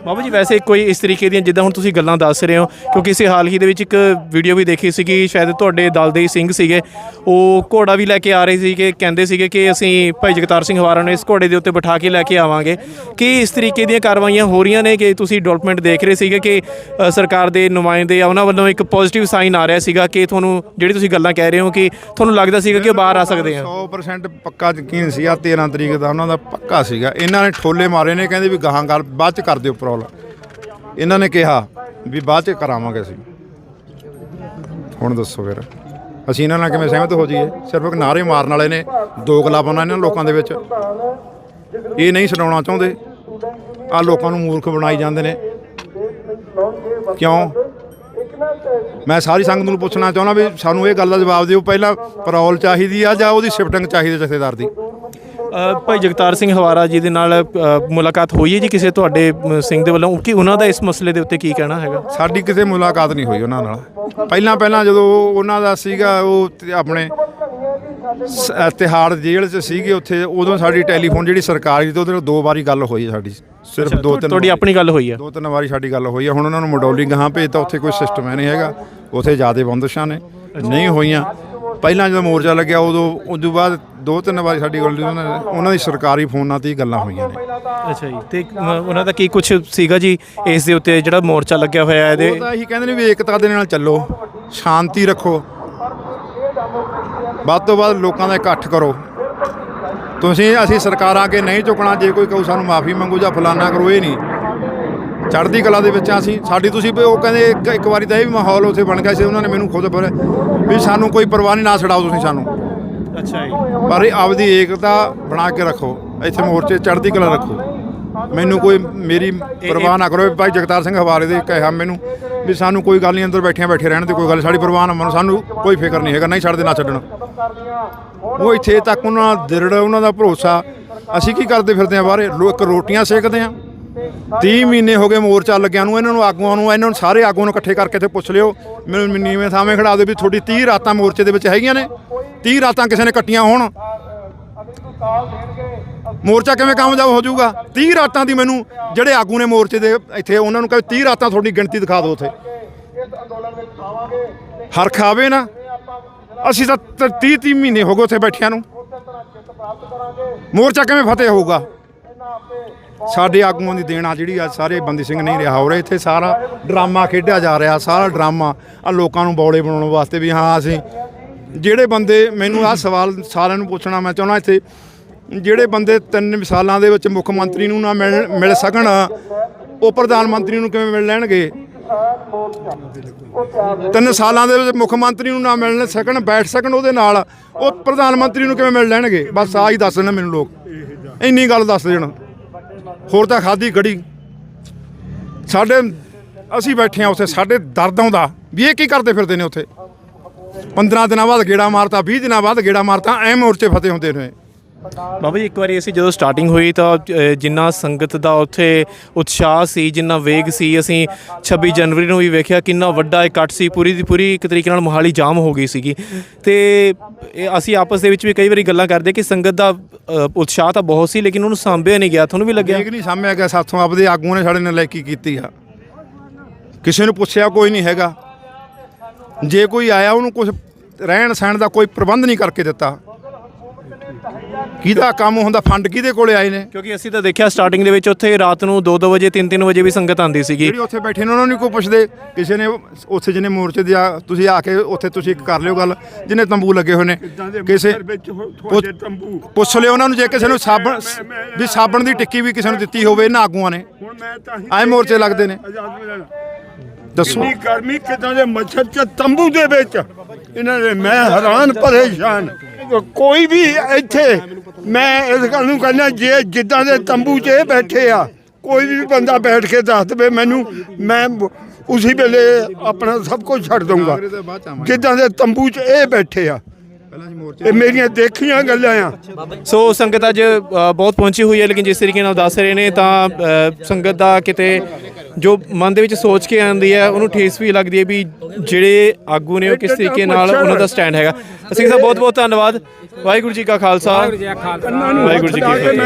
ਬਾਬਾ ਜੀ ਵੈਸੇ ਕੋਈ ਇਸ ਤਰੀਕੇ ਦੀਆਂ ਜਿੱਦਾਂ ਹੁਣ ਤੁਸੀਂ ਗੱਲਾਂ ਦੱਸ ਰਹੇ ਹੋ ਕਿਉਂਕਿ ਇਸੇ ਹਾਲ ਹੀ ਦੇ ਵਿੱਚ ਇੱਕ ਵੀਡੀਓ ਵੀ ਦੇਖੀ ਸੀਗੀ ਸ਼ਾਇਦ ਤੁਹਾਡੇ ਦਲ ਦੇ ਹੀ ਸਿੰਘ ਸੀਗੇ। ਉਹ ਘੋੜਾ ਵੀ ਲੈ ਕੇ ਆ ਰਹੇ ਸੀਗੇ ਕਹਿੰਦੇ ਸੀਗੇ ਕਿ ਅਸੀਂ ਭਾਈ ਜਗਤਾਰ ਸਿੰਘ ਹਵਾਰਾ ਨੂੰ ਇਸ ਘੋੜੇ ਦੇ ਉੱਤੇ ਬਿਠਾ ਕੇ ਲੈ ਕੇ ਆਵਾਂਗੇ। ਕਿ ਇਸ ਤਰੀਕੇ ਦੀਆਂ ਕਾਰਵਾਈਆਂ ਹੋ ਰਹੀਆਂ ਨੇ ਕਿ ਤੁਸੀਂ ਡਿਵੈਲਪਮੈਂਟ ਦੇਖ ਰਹੇ ਸੀਗੇ ਕਿ ਅ, ਸਰਕਾਰ ਦੇ ਨੁਮਾਇੰਦੇ ਆ ਉਹਨਾਂ ਵੱਲੋਂ ਇੱਕ ਪੋਜ਼ਿਟਿਵ ਸਾਈਨ ਆ ਰਿਹਾ ਸੀਗਾ ਕਿ ਤੁਹਾਨੂੰ ਜਿਹੜੀ ਤੁਸੀਂ ਗੱਲਾਂ ਕਹਿ ਰਹੇ ਹੋ ਕਿ ਤੁਹਾਨੂੰ ਲੱਗਦਾ ਸੀਗਾ ਕਿ ਉਹ ਬਾਹਰ ਆ ਸਕਦੇ ਆ? 100% ਪੱਕਾ ਯਕੀਨ ਸੀਗਾ ਆ 13 ਤਰੀਕ ਦਾ ਉਹਨਾਂ ਦਾ ਪੱਕਾ ਸੀਗਾ। ਇਹਨਾਂ ਨੇ ਠੋਲੇ ਮਾਰੇ ਨੇ ਕਹਿੰਦੇ ਵੀ ਗਾਹਾਂ ਗੱਲ ਬਾਅਦ ਚ ਕਰ ਦਿਓ ਪ੍ਰੋਬਲਮ ਇਹਨਾਂ ਨੇ ਕਿਹਾ ਵੀ ਬਾਅਦ ਚ ਕਰਾਵਾਂਗੇ ਅਸੀਂ। ਹੁਣ ਦੱਸੋ ਫਿਰ। ਅਸੀਂ ਇਹਨਾਂ ਨਾਲ ਕਿਵੇਂ ਸਹਿਮਤ ਹੋ ਜਾਈਏ? ਸਿਰਫ ਇੱਕ ਨਾਰੇ ਮਾਰਨ ਵਾਲੇ ਨੇ, ਦੋ ਗਲਾ ਪਾਉਣਾ ਇਹਨਾਂ ਲੋਕਾਂ ਦੇ ਵਿੱਚ। ਇਹ ਨਹੀਂ ਸੁਣਾਉਣਾ ਚਾਹੁੰਦੇ। ਆ ਲੋਕਾਂ ਨੂੰ ਮੂਰਖ ਬਣਾਈ ਜਾਂਦੇ ਨੇ। ਕਿਉਂ? ਮੈਂ ਸਾਰੀ ਸੰਗਤ ਨੂੰ ਪੁੱਛਣਾ ਚਾਹੁੰਦਾ ਵੀ ਸਾਨੂੰ ਇਹ ਗੱਲ ਦਾ ਜਵਾਬ ਦਿਓ। ਪਹਿਲਾਂ ਪੈਰੋਲ ਚਾਹੀਦੀ ਆ ਜਾਂ ਉਹਦੀ ਸ਼ਿਫਟਿੰਗ ਚਾਹੀਦੀ ਜਥੇਦਾਰ ਦੀ? ਭਾਈ ਜਗਤਾਰ ਸਿੰਘ ਹਵਾਰਾ ਜੀ ਦੇ ਨਾਲ ਮੁਲਾਕਾਤ ਹੋਈ ਹੈ ਜੀ ਕਿਸੇ ਤੁਹਾਡੇ ਸਿੰਘ ਦੇ ਵੱਲੋਂ? ਕਿ ਉਹਨਾਂ ਦਾ ਇਸ ਮਸਲੇ ਦੇ ਉੱਤੇ ਕੀ ਕਹਿਣਾ ਹੈਗਾ? ਸਾਡੀ ਕਿਸੇ ਮੁਲਾਕਾਤ ਨਹੀਂ ਹੋਈ ਉਹਨਾਂ ਨਾਲ। ਪਹਿਲਾਂ ਪਹਿਲਾਂ ਜਦੋਂ ਉਹਨਾਂ ਦਾ ਸੀਗਾ ਉਹ ਆਪਣੇ ਤਿਹਾੜ ਜੇਲ੍ਹ 'ਚ ਸੀਗੇ ਉੱਥੇ ਉਦੋਂ ਸਾਡੀ ਟੈਲੀਫੋਨ ਜਿਹੜੀ ਸਰਕਾਰੀ ਤੇ ਉਹਦੇ ਨਾਲ ਦੋ ਵਾਰੀ ਗੱਲ ਹੋਈ ਸਾਡੀ। ਸਿਰਫ ਦੋ ਤਿੰਨ ਤੁਹਾਡੀ ਆਪਣੀ ਗੱਲ ਹੋਈ ਹੈ? ਦੋ ਤਿੰਨ ਵਾਰੀ ਸਾਡੀ ਗੱਲ ਹੋਈ ਹੈ। ਹੁਣ ਉਹਨਾਂ ਨੂੰ ਮਡੌਲੀ ਗਾਹਾਂ ਭੇਜਤਾ ਉੱਥੇ ਕੋਈ ਸਿਸਟਮ ਹੈ ਨਹੀਂ ਹੈਗਾ। ਉੱਥੇ ਜ਼ਿਆਦਾ ਬੰਦਸ਼ਾਂ ਨੇ। ਨਹੀਂ ਹੋਈਆਂ। ਪਹਿਲਾਂ ਜਦੋਂ ਮੋਰਚਾ ਲੱਗਿਆ ਉਦੋਂ ਤੋਂ ਬਾਅਦ ਦੋ ਤਿੰਨ ਵਾਰੀ ਸਾਡੀ ਗੱਲ ਉਹਨਾਂ ਨੇ- ਉਹਨਾਂ ਦੀ ਸਰਕਾਰੀ ਫੋਨਾਂ ਤੇ ਹੀ ਗੱਲਾਂ ਹੋਈਆਂ ਨੇ। ਅੱਛਾ ਜੀ ਤੇ ਅ, ਉਹਨਾਂ ਦਾ ਕੀ ਕੁਝ ਸੀਗਾ ਜੀ ਇਸ ਦੇ ਉੱਤੇ ਜਿਹੜਾ ਮੋਰਚਾ ਲੱਗਿਆ ਹੋਇਆ ਹੈ ਇਹਦੇ? ਉਹ ਤਾਂ ਇਹੀ ਕਹਿੰਦੇ ਨੇ ਵੀ ਏਕਤਾ ਦੇ ਨਾਲ ਚੱਲੋ ਸ਼ਾਂਤੀ ਰੱਖੋ। ਵੱਧ ਤੋਂ ਵੱਧ ਲੋਕਾਂ ਦਾ ਇਕੱਠ ਕਰੋ। ਤੁਸੀਂ ਅਸੀਂ ਸਰਕਾਰਾਂ ਅੱਗੇ ਨਹੀਂ ਝੁਕਣਾ ਜੇ ਕੋਈ ਕਹੂ ਸਾਨੂੰ ਮਾਫੀ ਮੰਗੋ ਜਾਂ ਫਲਾਨਾ ਕਰੋ ਇਹ ਨਹੀਂ। ਚੜ੍ਹਦੀ ਕਲਾ ਦੇ ਵਿੱਚ ਆ ਅਸੀਂ। ਸਾਡੀ ਤੁਸੀਂ ਉਹ ਕਹਿੰਦੇ ਇੱਕ ਇੱਕ ਵਾਰੀ ਤਾਂ ਇਹ ਵੀ ਮਾਹੌਲ ਉੱਥੇ ਬਣ ਗਿਆ ਸੀ ਉਹਨਾਂ ਨੇ ਮੈਨੂੰ ਖੁਦ ਪਰ ਵੀ ਸਾਨੂੰ ਕੋਈ ਪਰਵਾਹ ਨਹੀਂ ਨਾ ਛਡਾਓ ਤੁਸੀਂ ਸਾਨੂੰ। ਅੱਛਾ ਜੀ। ਪਰ ਇਹ ਆਪਦੀ ਏਕਤਾ ਬਣਾ ਕੇ ਰੱਖੋ ਇੱਥੇ ਮੋਰਚੇ ਚੜ੍ਹਦੀ ਕਲਾ ਰੱਖੋ। ਮੈਨੂੰ ਕੋਈ ਮੇਰੀ ਪਰਵਾਹ ਨਾ ਕਰੋ ਵੀ ਭਾਈ ਜਗਤਾਰ ਸਿੰਘ ਹਵਾਰੇ ਦੇ ਕਿਹਾ ਮੈਨੂੰ ਵੀ ਸਾਨੂੰ ਕੋਈ ਗੱਲ ਨਹੀਂ ਅੰਦਰ ਬੈਠਿਆਂ ਬੈਠੇ ਰਹਿਣ ਦੀ ਕੋਈ ਗੱਲ ਸਾਡੀ ਪਰਵਾਹ ਨਾ ਮੰਨੋ ਸਾਨੂੰ ਕੋਈ ਫਿਕਰ ਨਹੀਂ ਹੈਗਾ ਨਹੀਂ ਛੱਡਦੇ ਨਾ ਛੱਡਣ। ਉਹ ਇੱਥੇ ਤੱਕ ਉਹਨਾਂ ਦਾ ਦਿਰੜ ਉਹਨਾਂ ਦਾ ਭਰੋਸਾ। ਅਸੀਂ ਕੀ ਕਰਦੇ ਫਿਰਦੇ ਆ ਬਾਹਰੇ? ਲੋਕ ਰੋਟੀਆਂ ਸੇਕਦੇ ਆ 30 ਮਹੀਨੇ ਹੋ ਗਏ ਮੋਰਚਾ ਲੱਗਿਆ ਨੂੰ, ਇਹਨਾਂ ਨੂੰ ਆਗੂਆਂ ਨੂੰ, ਇਹਨਾਂ ਨੂੰ ਸਾਰੇ ਆਗੂਆਂ ਨੂੰ ਇਕੱਠੇ ਕਰਕੇ ਤੇ ਪੁੱਛ ਲਿਓ। ਮੈਨੂੰ ਨੀਵੇਂ ਥਾਵੇਂ ਖੜਾ ਦਿਓ ਵੀ ਤੁਹਾਡੀ 30 ਰਾਤਾਂ ਮੋਰਚੇ ਦੇ ਵਿੱਚ ਹੈਗੀਆਂ ਨੇ। 30 ਰਾਤਾਂ ਕਿਸੇ ਨੇ ਕੱਟੀਆਂ ਹੋਣ। ਮੋਰਚਾ ਕਿਵੇਂ ਕਾਮਯਾਬ ਹੋ ਜਾਊਗਾ? 30 ਰਾਤਾਂ ਦੀ ਮੈਨੂੰ ਜਿਹੜੇ ਆਗੂ ਨੇ ਮੋਰਚੇ ਦੇ ਇੱਥੇ, ਉਹਨਾਂ ਨੂੰ ਕਹੇ 30 ਰਾਤਾਂ ਤੁਹਾਡੀ ਗਿਣਤੀ ਦਿਖਾ ਦਿਓ ਉੱਥੇ। ਹਰਖ ਆਵੇ ਨਾ। ਅਸੀਂ ਤਾਂ 30 30 ਮਹੀਨੇ ਹੋ ਗਏ ਉੱਥੇ ਬੈਠਿਆਂ ਨੂੰ। ਮੋਰਚਾ ਕਿਵੇਂ ਫਤਿਹ ਹੋਊਗਾ? ਸਾਡੇ ਆਗੂਆਂ ਦੀ ਦੇਣ ਆ ਜਿਹੜੀ ਅੱਜ ਸਾਰੇ ਬੰਦੀ ਸਿੰਘ ਨਹੀਂ ਰਿਹਾ ਹੋ ਰਿਹਾ ਇੱਥੇ ਸਾਰਾ ਡਰਾਮਾ ਖੇਡਿਆ ਜਾ ਰਿਹਾ, ਸਾਰਾ ਡਰਾਮਾ। ਆ ਲੋਕਾਂ ਨੂੰ ਬੌਲੇ ਬਣਾਉਣ ਵਾਸਤੇ ਵੀ, ਹਾਂ, ਅਸੀਂ ਜਿਹੜੇ ਬੰਦੇ, ਮੈਨੂੰ ਆਹ ਸਵਾਲ ਸਾਰਿਆਂ ਨੂੰ ਪੁੱਛਣਾ, ਮੈਂ ਚਾਹੁੰਦਾ ਇੱਥੇ, ਜਿਹੜੇ ਬੰਦੇ ਤਿੰਨ ਸਾਲਾਂ ਦੇ ਵਿੱਚ ਮੁੱਖ ਮੰਤਰੀ ਨੂੰ ਨਾ ਮਿਲ ਮਿਲ ਸਕਣ, ਉਹ ਪ੍ਰਧਾਨ ਮੰਤਰੀ ਨੂੰ ਕਿਵੇਂ ਮਿਲ ਲੈਣਗੇ? ਤਿੰਨ ਸਾਲਾਂ ਦੇ ਵਿੱਚ ਮੁੱਖ ਮੰਤਰੀ ਨੂੰ ਨਾ ਮਿਲਣ ਸਕਣ, ਬੈਠ ਸਕਣ ਉਹਦੇ ਨਾਲ, ਉਹ ਪ੍ਰਧਾਨ ਮੰਤਰੀ ਨੂੰ ਕਿਵੇਂ ਮਿਲ ਲੈਣਗੇ? ਬਸ ਆਹ ਹੀ ਦੱਸ ਦੇਣ ਮੈਨੂੰ ਲੋਕ। ਇੰਨੀ ਗੱਲ ਦੱਸ ਦੇਣ। ਹੋਰ ਤਾਂ ਖਾਦੀ ਗੜੀ। ਸਾਡੇ, ਅਸੀਂ ਬੈਠੇ ਆ ਉੱਥੇ, ਸਾਡੇ ਦਰਦ ਆਉਂਦਾ। ਵੀ ਇਹ ਕੀ ਕਰਦੇ ਫਿਰਦੇ ਨੇ ਉੱਥੇ? 15 ਦਿਨਾਂ ਬਾਅਦ ਗੇੜਾ ਮਾਰਤਾ 20 ਦਿਨਾਂ ਬਾਅਦ ਗੇੜਾ ਮਾਰਤਾ, ਐ ਮੋਰਚੇ ਫਤਿਹ ਹੁੰਦੇ ਨੇ। ਬਾਬਾ ਜੀ ਇੱਕ ਵਾਰੀ ਅਸੀਂ ਜਦੋਂ ਸਟਾਰਟਿੰਗ ਹੋਈ ਤਾਂ ਅ, ਜਿੰਨਾ ਸੰਗਤ ਦਾ ਉੱਥੇ ਉਤਸ਼ਾਹ ਸੀ ਜਿੰਨਾ ਵੇਗ ਸੀ ਅਸੀਂ 26 ਜਨਵਰੀ ਨੂੰ ਵੀ ਵੇਖਿਆ ਕਿੰਨਾ ਵੱਡਾ ਇਕੱਠ ਸੀ। ਪੂਰੀ ਦੀ ਪੂਰੀ ਇੱਕ ਤਰੀਕੇ ਨਾਲ ਮੋਹਾਲੀ ਜਾਮ ਹੋ ਗਈ ਸੀਗੀ। ਤੇ ਇਹ ਅਸੀਂ ਆਪਸ ਦੇ ਵਿੱਚ ਵੀ ਕਈ ਵਾਰੀ ਗੱਲਾਂ ਕਰਦੇ ਕਿ ਸੰਗਤ ਦਾ ਅ, ਉਤਸ਼ਾਹ ਤਾਂ ਬਹੁਤ ਸੀ ਲੇਕਿਨ ਉਹਨੂੰ ਸਾਂਭਿਆ ਨਹੀਂ ਗਿਆ ਤੁਹਾਨੂੰ ਵੀ ਲੱਗਿਆ? ਦੇਖ ਨਹੀਂ ਸਾਹਮਣੇ ਗਿਆ ਸਾਥੋਂ ਆਪਦੇ ਆਗੂਆਂ ਨੇ ਸਾਡੇ ਨਾਲ ਲੈ ਕੀ ਕੀਤੀ ਆ। ਕਿਸੇ ਨੂੰ ਪੁੱਛਿਆ ਕੋਈ ਨਹੀਂ ਹੈਗਾ। ਜੇ ਕੋਈ ਆਇਆ ਉਹਨੂੰ ਕੁਝ ਰਹਿਣ ਸਹਿਣ ਦਾ ਕੋਈ ਪ੍ਰਬੰਧ ਨਹੀਂ ਕਰਕੇ ਦਿੱਤਾ। ਕਿਹਦਾ ਕੰਮ ਹੁੰਦਾ? ਫੰਡ ਕਿਹਦੇ ਕੋਲੇ ਆਏ ਨੇ? ਕਿਉਂਕਿ ਅਸੀਂ ਤਾਂ ਦੇਖਿਆ ਸਟਾਰਟਿੰਗ ਦੇ ਵਿੱਚ ਉੱਥੇ ਰਾਤ ਨੂੰ 2-2 ਵਜੇ 3-3 ਵਜੇ ਵੀ ਸੰਗਤ ਆਂਦੀ ਸੀਗੀ। ਜਿਹੜੇ ਉੱਥੇ ਬੈਠੇ ਨੇ ਉਹਨਾਂ ਨੂੰ ਨੀ ਕੋਈ ਪੁੱਛਦੇ? ਕਿਸੇ ਨੇ ਉੱਥੇ ਜਿਹਨੇ ਮੋਰਚੇ ਦੇ ਆ ਤੁਸੀਂ ਆ ਕੇ ਉੱਥੇ ਤੁਸੀਂ ਇੱਕ ਕਰ ਲਿਓ ਗੱਲ ਜਿਹਨੇ ਤੰਬੂ ਲੱਗੇ ਹੋਏ ਨੇ। ਕਿਸੇ ਤੁਹਾਡੇ ਤੰਬੂ? ਪੁੱਛ ਲਿਓ ਉਹਨਾਂ ਨੂੰ ਜੇ ਕਿਸੇ ਨੂੰ ਸਾਬਣ ਵੀ ਸਾਬਣ ਦੀ ਟਿੱਕੀ ਵੀ ਕਿਸੇ ਨੂੰ ਦਿੱਤੀ ਹੋਵੇ ਇਹਨਾਂ ਆਗੂਆਂ ਨੇ। ਹੁਣ ਮੈਂ ਤਾਂ ਹੀ ਆਏ ਮੋਰਚੇ ਲੱਗਦੇ ਨੇ। ਆਜ਼ਾਦ ਮਿਲਣ ਦੱਸੋ। ਇੰਨੀ ਗਰਮੀ ਕਿਦਾਂ ਦੇ ਮੱਛਰ ਚ ਤੰਬੂ ਦੇ ਵਿੱਚ? ਇਹਨਾਂ ਦੇ ਮੈਂ ਹੈਰਾਨ ਪਰੇਸ਼ਾਨ। ਕੋਈ ਵੀ ਇੱਥੇ ਮੈਂ ਇਸ ਗੱਲ ਨੂੰ ਕਹਿੰਦਾ ਜੇ ਜਿੱਦਾਂ ਦੇ ਤੰਬੂ 'ਚ ਇਹ ਬੈਠੇ ਆ ਕੋਈ ਵੀ ਬੰਦਾ ਬੈਠ ਕੇ ਦੱਸ ਦੇਵੇ ਮੈਨੂੰ ਮੈਂ ਉਸੇ ਵੇਲੇ ਆਪਣਾ ਸਭ ਕੁਝ ਛੱਡ ਦਊਂਗਾ। ਜਿੱਦਾਂ ਦੇ ਤੰਬੂ 'ਚ ਇਹ ਬੈਠੇ ਆ। ਇਹ ਮੇਰੀਆਂ ਦੇਖੀਆਂ ਗੱਲਾਂ ਆ। ਸੋ ਸੰਗਤ ਅੱਜ ਅ, ਬਹੁਤ ਪਹੁੰਚੀ ਹੋਈ ਹੈ ਲੇਕਿਨ ਜਿਸ ਤਰੀਕੇ ਨਾਲ ਦੱਸ ਰਹੇ ਨੇ ਤਾਂ ਅ, ਸੰਗਤ ਦਾ ਕਿਤੇ ਜੋ ਮਨ ਦੇ ਵਿੱਚ ਸੋਚ ਕੇ ਆਉਂਦੀ ਹੈ ਉਹਨੂੰ ਠੇਸ ਵੀ ਲੱਗਦੀ ਹੈ ਵੀ ਜਿਹੜੇ ਆਗੂ ਨੇ ਉਹ ਕਿਸ ਤਰੀਕੇ ਨਾਲ ਉਹਨਾਂ ਦਾ ਸਟੈਂਡ ਹੈਗਾ। ਅਸੀਂ ਸਭ ਬਹੁਤ ਬਹੁਤ ਧੰਨਵਾਦ। ਵਾਹਿਗੁਰੂ ਜੀ ਕਾ ਖਾਲਸਾ। ਵਾਹਿਗੁਰੂ ਜੀ ਕੀ ਫਤਿਹ।